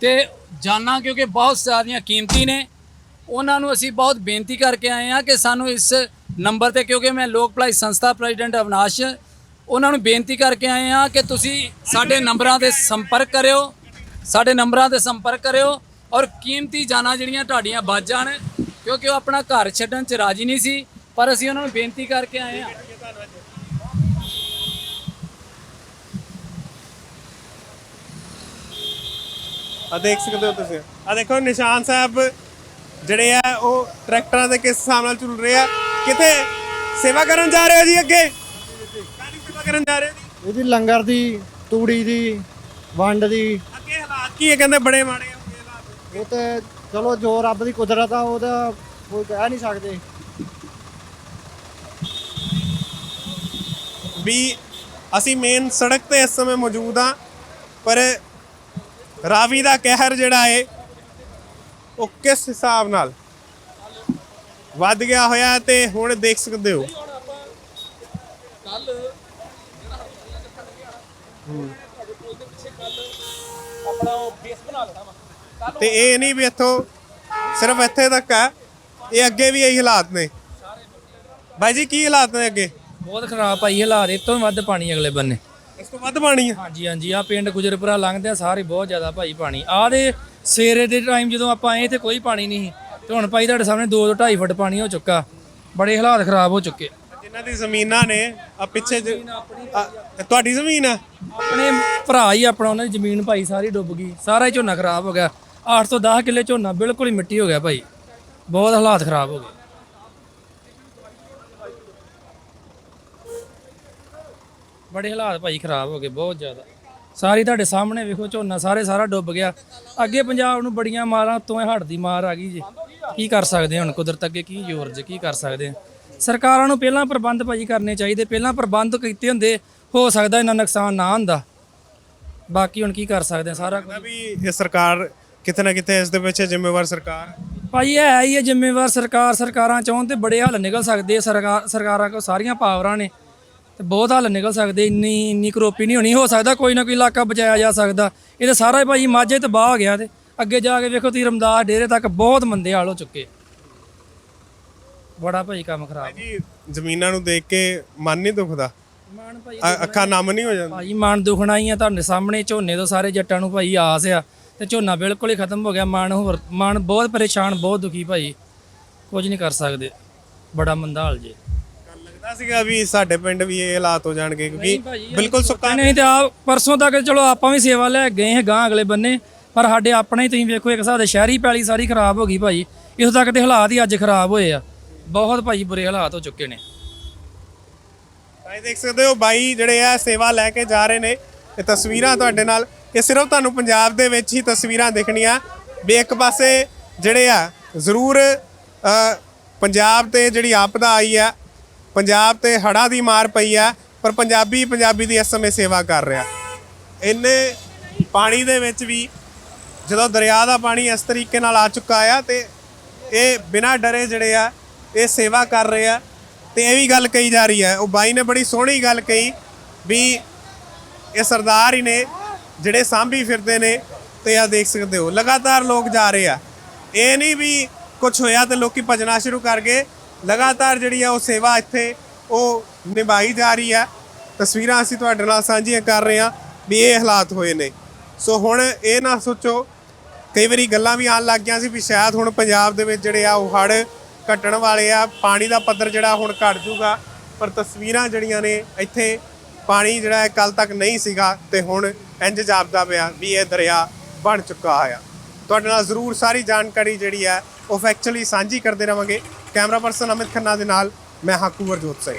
S11: ਤੇ ਜਾਨਾਂ ਕਿਉਂਕਿ ਬਹੁਤ ਸਾਰੀਆਂ ਕੀਮਤੀ ਨੇ। ਉਹਨਾਂ ਨੂੰ ਅਸੀਂ ਬਹੁਤ ਬੇਨਤੀ ਕਰਕੇ ਆਏ ਆ ਕਿ ਸਾਨੂੰ ਇਸ ਨੰਬਰ ਤੇ ਕਿਉਂਕਿ ਮੈਂ ਲੋਕ ਭਲਾਈ ਸੰਸਥਾ ਪ੍ਰੈਜ਼ੀਡੈਂਟ ਅਵਨਾਸ਼, ਉਹਨਾਂ ਨੂੰ ਬੇਨਤੀ ਕਰਕੇ ਆਏ ਆ ਕਿ ਤੁਸੀਂ ਸਾਡੇ ਨੰਬਰਾਂ ਤੇ ਸੰਪਰਕ ਕਰਿਓ, ਸਾਡੇ ਨੰਬਰਾਂ ਤੇ ਸੰਪਰਕ ਕਰਿਓ ਔਰ ਕੀਮਤੀ ਜਾਨਾਂ ਜਿਹੜੀਆਂ ਤੁਹਾਡੀਆਂ ਬਚ ਜਾਣ ਕਿਉਂਕਿ ਉਹ ਆਪਣਾ ਘਰ ਛੱਡਣ ਚ ਰਾਜੀ ਨਹੀਂ ਸੀ, ਪਰ ਅਸੀਂ ਉਹਨਾਂ ਨੂੰ ਬੇਨਤੀ ਕਰਕੇ ਆਏ ਆ
S2: ਆ ਦੇਖ ਸਕਦੇ ਹੋ ਤੁਸੀਂ। ਆ ਦੇਖੋ ਨਿਸ਼ਾਨ ਸਾਹਿਬ ਜਿਹੜੇ ਆ ਉਹ ਟਰੈਕਟਰਾਂ ਦੇ ਕਿਸ ਹਿਸਾਬ ਨਾਲ ਚੱਲ ਰਹੇ ਆ। ਕਿੱਥੇ? ਸੇਵਾ ਕਰਨ ਜਾ ਰਹੇ ਹੋ ਜੀ ਅੱਗੇ? ਕਾਹਦੀ ਸੇਵਾ ਕਰਨ ਜਾ ਰਹੇ ਹੋ ਜੀ?
S6: ਇਹਦੀ ਲੰਗਰ ਦੀ ਤੂੜੀ ਦੀ ਵੰਡ ਦੀ।
S2: ਅੱਗੇ ਹਾਲਾਤ ਕੀ ਹੈ? ਕਹਿੰਦੇ ਬੜੇ ਮਾੜੇ ਆ ਅੱਗੇ ਹਾਲਾਤ।
S6: ਉਹ ਤੇ ਚਲੋ ਜੋ ਰੱਬ ਦੀ ਕੁਦਰਤ ਆ ਉਹਦਾ ਕੋਈ ਕਹਿ ਨਹੀਂ ਸਕਦੇ।
S2: ਵੀ ਅਸੀਂ ਮੇਨ ਸੜਕ ਤੇ ਇਸ ਸਮੇਂ ਮੌਜੂਦ ਆ ਪਰ ਰਾਵੀ ਦਾ ਕਹਿਰ ਜਿਹੜਾ ਏ ਉਹ ਕਿਸ ਹਿਸਾਬ ਨਾਲ? ਵੱਧ ਗਿਆ ਹੋਇਆ ਤੇ ਹੁਣ ਦੇਖ ਸਕਦੇ ਹੋ। ਤੇ ਇਹ ਨਹੀਂ ਵੀ ਇੱਥੋਂ ਸਿਰਫ ਇੱਥੇ ਤੱਕ ਆ ਇਹ ਅੱਗੇ ਵੀ ਇਹੀ ਹਾਲਾਤ ਨੇ। ਬਾਈ ਜੀ ਕੀ ਹਾਲਾਤ ਨੇ ਅੱਗੇ?
S12: ਬਹੁਤ ਖਰਾਬ ਭਾਈ ਹਾਲਾਤ ਇਹ ਤੋਂ ਵੱਧ ਪਾਣੀ ਅਗਲੇ ਬੰਨੇ।
S2: ਇਸ ਤੋਂ ਵੱਧ ਪਾਣੀ ਆ?
S12: ਹਾਂਜੀ ਹਾਂਜੀ ਆ ਪਿੰਡ ਗੁਜਰਪੁਰਾ ਲੰਘਦੇ ਆ ਸਾਰੇ ਬਹੁਤ ਜ਼ਿਆਦਾ ਭਾਈ ਪਾਣੀ। ਆਹ ਦੇ ਸਵੇਰੇ ਦੇ ਟਾਈਮ ਜਦੋਂ ਆਪਾਂ ਆਏ ਤੇ ਕੋਈ ਪਾਣੀ ਨਹੀਂ ਸੀ ਤੇ ਹੁਣ ਭਾਈ ਤੁਹਾਡੇ ਸਾਹਮਣੇ 2 ਤੋਂ 2.5 ਫੁੱਟ ਪਾਣੀ ਹੋ ਚੁੱਕਾ। ਬੜੇ ਹਾਲਾਤ ਖਰਾਬ ਹੋ ਚੁੱਕੇ।
S2: ਜਿਨ੍ਹਾਂ ਦੀ ਜ਼ਮੀਨਾਂ ਨੇ ਆ ਪਿੱਛੇ ਜ- ਆ, ਤੁਹਾਡੀ ਜ਼ਮੀਨ ਆ?
S12: ਆਪਣੇ ਭਰਾ ਹੀ ਆਪਣਾ ਉਹਨਾਂ ਦੀ ਜ਼ਮੀਨ ਭਾਈ ਸਾਰੀ ਡੁੱਬ ਗਈ। ਸਾਰਾ ਹੀ ਝੋਨਾ ਖਰਾਬ ਹੋ ਗਿਆ। 8 ਤੋਂ 10 ਕਿੱਲੇ ਝੋਨਾ ਬਿਲਕੁਲ ਹੀ ਮਿੱਟੀ ਹੋ ਗਿਆ ਭਾਈ। ਬਹੁਤ ਹਾਲਾਤ ਖਰਾਬ ਹੋ ਗਏ। ਬੜੇ ਹਾਲਾਤ ਭਾਈ ਖਰਾਬ ਹੋ ਗਏ ਬਹੁਤ ਜ਼ਿਆਦਾ। ਸਾਰੀ ਤੁਹਾਡੇ ਸਾਹਮਣੇ ਵੇਖੋ ਝੋਨਾ ਸਾਰੇ ਸਾਰਾ ਡੁੱਬ ਗਿਆ। ਅੱਗੇ ਪੰਜਾਬ ਨੂੰ ਬੜੀਆਂ ਮਾਰਾਂ ਤੋਂ ਹੜ੍ਹ ਦੀ ਮਾਰ ਆ ਗਈ ਜੀ। ਕੀ ਕਰ ਸਕਦੇ ਹੁਣ ਕੁਦਰਤ ਅੱਗੇ ਕੀ ਜ਼ੋਰ ਜੇ ਕੀ ਕਰ ਸਕਦੇ ਸਰਕਾਰਾਂ ਨੂੰ ਪਹਿਲਾਂ ਪ੍ਰਬੰਧ ਭਾਜੀ ਕਰਨੇ ਚਾਹੀਦੇ ਪਹਿਲਾਂ ਪ੍ਰਬੰਧ ਕੀਤੇ ਹੁੰਦੇ ਹੋ ਸਕਦਾ ਇਹਨਾਂ ਨੁਕਸਾਨ ਨਾ ਹੁੰਦਾ। ਬਾਕੀ ਹੁਣ ਕੀ ਕਰ ਸਕਦੇ ਹਾਂ ਸਾਰਾ ਕੁਝ।
S2: ਵੀ ਇਹ ਸਰਕਾਰ ਕਿਤੇ ਨਾ ਕਿਤੇ ਇਸ ਦੇ ਪਿੱਛੇ ਜ਼ਿੰਮੇਵਾਰ ਸਰਕਾਰ
S12: ਭਾਈ ਇਹ ਹੈ ਹੀ ਹੈ ਜ਼ਿੰਮੇਵਾਰ ਸਰਕਾਰ ਸਰਕਾਰਾਂ ਚਾਹੁਣ ਤੇ ਬੜੇ ਹੱਲ ਨਿਕਲ ਸਕਦੇ ਆ ਸਰਕਾਰ ਸਰਕਾਰਾਂ ਕੋਲ ਸਾਰੀਆਂ ਪਾਵਰਾਂ ਨੇ। ਤੇ ਬਹੁਤ ਹੱਲ ਨਿਕਲ ਸਕਦੇ ਇੰਨੀ ਇੰਨੀ ਕਰੋਪੀ ਨਹੀਂ ਹੋਣੀ ਹੋ ਸਕਦਾ ਕੋਈ ਨਾ ਕੋਈ ਇਲਾਕਾ ਬਚਾਇਆ ਜਾ ਸਕਦਾ। ਇਹ ਤਾਂ ਸਾਰਾ ਹੀ ਭਾਈ ਮਾਝੇ ਤਬਾਹ ਹੋ ਗਿਆ ਤੇ ਅੱਗੇ ਜਾ ਕੇ ਵੇਖੋ ਤੁਸੀਂ ਰਮਦਾਸ ਡੇਰੇ ਤੱਕ ਬਹੁਤ ਮੰਦੇ ਹਾਲ ਹੋ ਚੁੱਕੇ ਬੜਾ ਭਾਈ ਕੰਮ ਖਰਾਬ।
S2: ਜੀ ਜ਼ਮੀਨਾਂ ਨੂੰ ਦੇਖ ਕੇ ਮਨ ਨਹੀਂ ਦੁਖਦਾ।
S12: ਮਾਨ ਭਾਈ
S2: ਅ- ਅੱਖਾਂ ਨਮ ਨਹੀਂ ਹੋ ਜਾਂਦੀਆਂ।
S12: ਭਾਈ ਮਨ ਦੁਖਣਾ ਹੀ ਆ ਤੁਹਾਡੇ ਸਾਹਮਣੇ ਝੋਨੇ ਤੋਂ ਸਾਰੇ ਜੱਟਾਂ ਨੂੰ ਭਾਈ ਆਸ ਆ ਤੇ ਝੋਨਾ ਬਿਲਕੁਲ ਹੀ ਖਤਮ ਹੋ ਗਿਆ। ਮਨ ਹੋਰ ਮਨ ਬਹੁਤ ਪਰੇਸ਼ਾਨ ਬਹੁਤ ਦੁਖੀ ਭਾਈ। ਕੁਝ ਨਹੀਂ ਕਰ ਸਕਦੇ। ਬੜਾ ਮੰਦਾ ਹਾਲ ਜੇ।
S2: ਲੱਗਦਾ ਸੀਗਾ ਵੀ ਸਾਡੇ ਪਿੰਡ ਵੀ ਇਹ ਹਾਲਾਤ ਹੋ ਜਾਣਗੇ ਕਿਉਂਕਿ ਬਿਲਕੁਲ ਸੁੱਕਾ
S12: ਨਹੀਂ ਤੇ ਆ ਪਰਸੋਂ ਤੱਕ ਚਲੋ ਆਪਾਂ ਵੀ ਸੇਵਾ ਲੈ ਗਏ ਹਾਂ ਗਾਂ ਅਗਲੇ ਬੰਨੇ ਪਰ ਸਾਡੇ ਆਪਣੇ ਹੀ ਤੁਸੀਂ ਵੇਖੋ ਇੱਕ ਹਿਸਾਬ ਦੇ ਸ਼ਹਿਰੀ ਪੈਲੀ ਸਾਰੀ ਖਰਾਬ ਹੋ ਗਈ ਭਾਈ ਇਸ ਤੱਕ ਦੇ ਹਾਲਾਤ ਹੀ ਅੱਜ ਖਰਾਬ ਹੋਏ ਆ। ਬਹੁਤ ਭਾਈ ਬੁਰੇ ਹਾਲਾਤ ਹੋ ਚੁੱਕੇ ਨੇ।
S2: ਭਾਈ ਦੇਖ ਸਕਦੇ ਹੋ ਬਾਈ ਜਿਹੜੇ ਆ ਸੇਵਾ ਲੈ ਕੇ ਜਾ ਰਹੇ ਨੇ। ਇਹ ਤਸਵੀਰਾਂ ਤੁਹਾਡੇ ਨਾਲ ਇਹ ਸਿਰਫ ਤੁਹਾਨੂੰ ਪੰਜਾਬ ਦੇ ਵਿੱਚ ਹੀ ਤਸਵੀਰਾਂ ਦਿਖਣੀਆਂ। ਵੀ ਇੱਕ ਪਾਸੇ ਜਿਹੜੇ ਆ ਜ਼ਰੂਰ ਪੰਜਾਬ ਤੇ ਜਿਹੜੀ ਆਪਦਾ ਆਈ ਆ ਪੰਜਾਬ ਤੇ ਹੜ੍ਹਾਂ ਦੀ ਮਾਰ ਪਈ ਆ, ਪਰ ਪੰਜਾਬੀ ਪੰਜਾਬੀ ਦੀ ਇਸ ਸਮੇਂ ਸੇਵਾ ਕਰ ਰਿਹਾ। ਇੰਨੇ ਪਾਣੀ ਦੇ ਵਿੱਚ ਵੀ ਜਦੋਂ ਦਰਿਆ ਦਾ ਪਾਣੀ ਇਸ ਤਰੀਕੇ ਨਾਲ ਆ ਚੁੱਕਾ ਆ ਤੇ ਇਹ ਬਿਨਾਂ ਡਰੇ ਜਿਹੜੇ ਆ, ਇਹ ਸੇਵਾ ਕਰ ਰਹੇ ਆ। ਤੇ ਇਹ ਵੀ ਗੱਲ ਕਹੀ ਜਾ ਰਹੀ ਹੈ, ਉਹ ਬਾਈ ਨੇ ਬੜੀ ਸੋਹਣੀ ਗੱਲ ਕਹੀ ਵੀ ਇਹ ਸਰਦਾਰ ਹੀ ਨੇ, ਜਿਹੜੇ ਸਾਂਭੀ ਫਿਰਦੇ ਨੇ ਤੇ ਆ ਦੇਖ ਸਕਦੇ ਹੋ, ਲਗਾਤਾਰ ਲੋਕ ਜਾ ਰਹੇ ਆ। ਇਹ ਨਹੀਂ ਵੀ ਕੁਝ ਹੋਇਆ ਤੇ ਲੋਕੀ ਭਜਣਾ ਸ਼ੁਰੂ ਕਰ ਗਏ ਲਗਾਤਾਰ ਜਿਹੜੀ ਆ ਉਹ ਸੇਵਾ ਇੱਥੇ ਉਹ ਨਿਭਾਈ ਜਾ ਰਹੀ ਹੈ ਤਸਵੀਰਾਂ ਅਸੀਂ ਤੁਹਾਡੇ ਨਾਲ ਸਾਂਝੀਆਂ ਕਰ ਰਹੇ ਹਾਂ ਵੀ ਇਹ ਹਾਲਾਤ ਹੋਏ ਨੇ। ਸੋ ਹੁਣ ਇਹ ਨਾ ਸੋਚੋ, ਕਈ ਵਾਰੀ ਗੱਲਾਂ ਵੀ ਆਉਣ ਲੱਗ ਗਈਆਂ ਸੀ ਵੀ ਸ਼ਾਇਦ ਹੁਣ ਪੰਜਾਬ ਦੇ ਵਿੱਚ ਜਿਹੜੇ ਆ ਉਹ ਹੜ੍ਹ ਘਟਣ ਵਾਲੇ ਆ, ਪਾਣੀ ਦਾ ਪੱਧਰ ਜਿਹੜਾ ਹੁਣ ਘਟ ਜੂਗਾ ਪਰ ਤਸਵੀਰਾਂ ਜਿਹੜੀਆਂ ਨੇ ਇੱਥੇ ਪਾਣੀ ਜਿਹੜਾ ਹੈ ਕੱਲ ਤੱਕ ਨਹੀਂ ਸੀਗਾ ਤੇ ਹੁਣ ਇੰਜ ਜਾਪਦਾ ਪਿਆ ਵੀ ਇਹ ਦਰਿਆ ਬਣ ਚੁੱਕਾ ਆ ਤੁਹਾਡੇ ਨਾਲ ਜ਼ਰੂਰ ਸਾਰੀ ਜਾਣਕਾਰੀ ਜਿਹੜੀ ਹੈ ਉਹ ਫੈਕਚੁਅਲੀ ਸਾਂਝੀ ਕਰਦੇ ਰਵਾਂਗੇ। ਕੈਮਰਾ ਪਰਸਨ ਅਮਿਤ ਖੰਨਾ ਦੇ ਨਾਲ ਮੈਂ ਹਾਕੂਵਰਜੋਤ ਸਿੰਘ।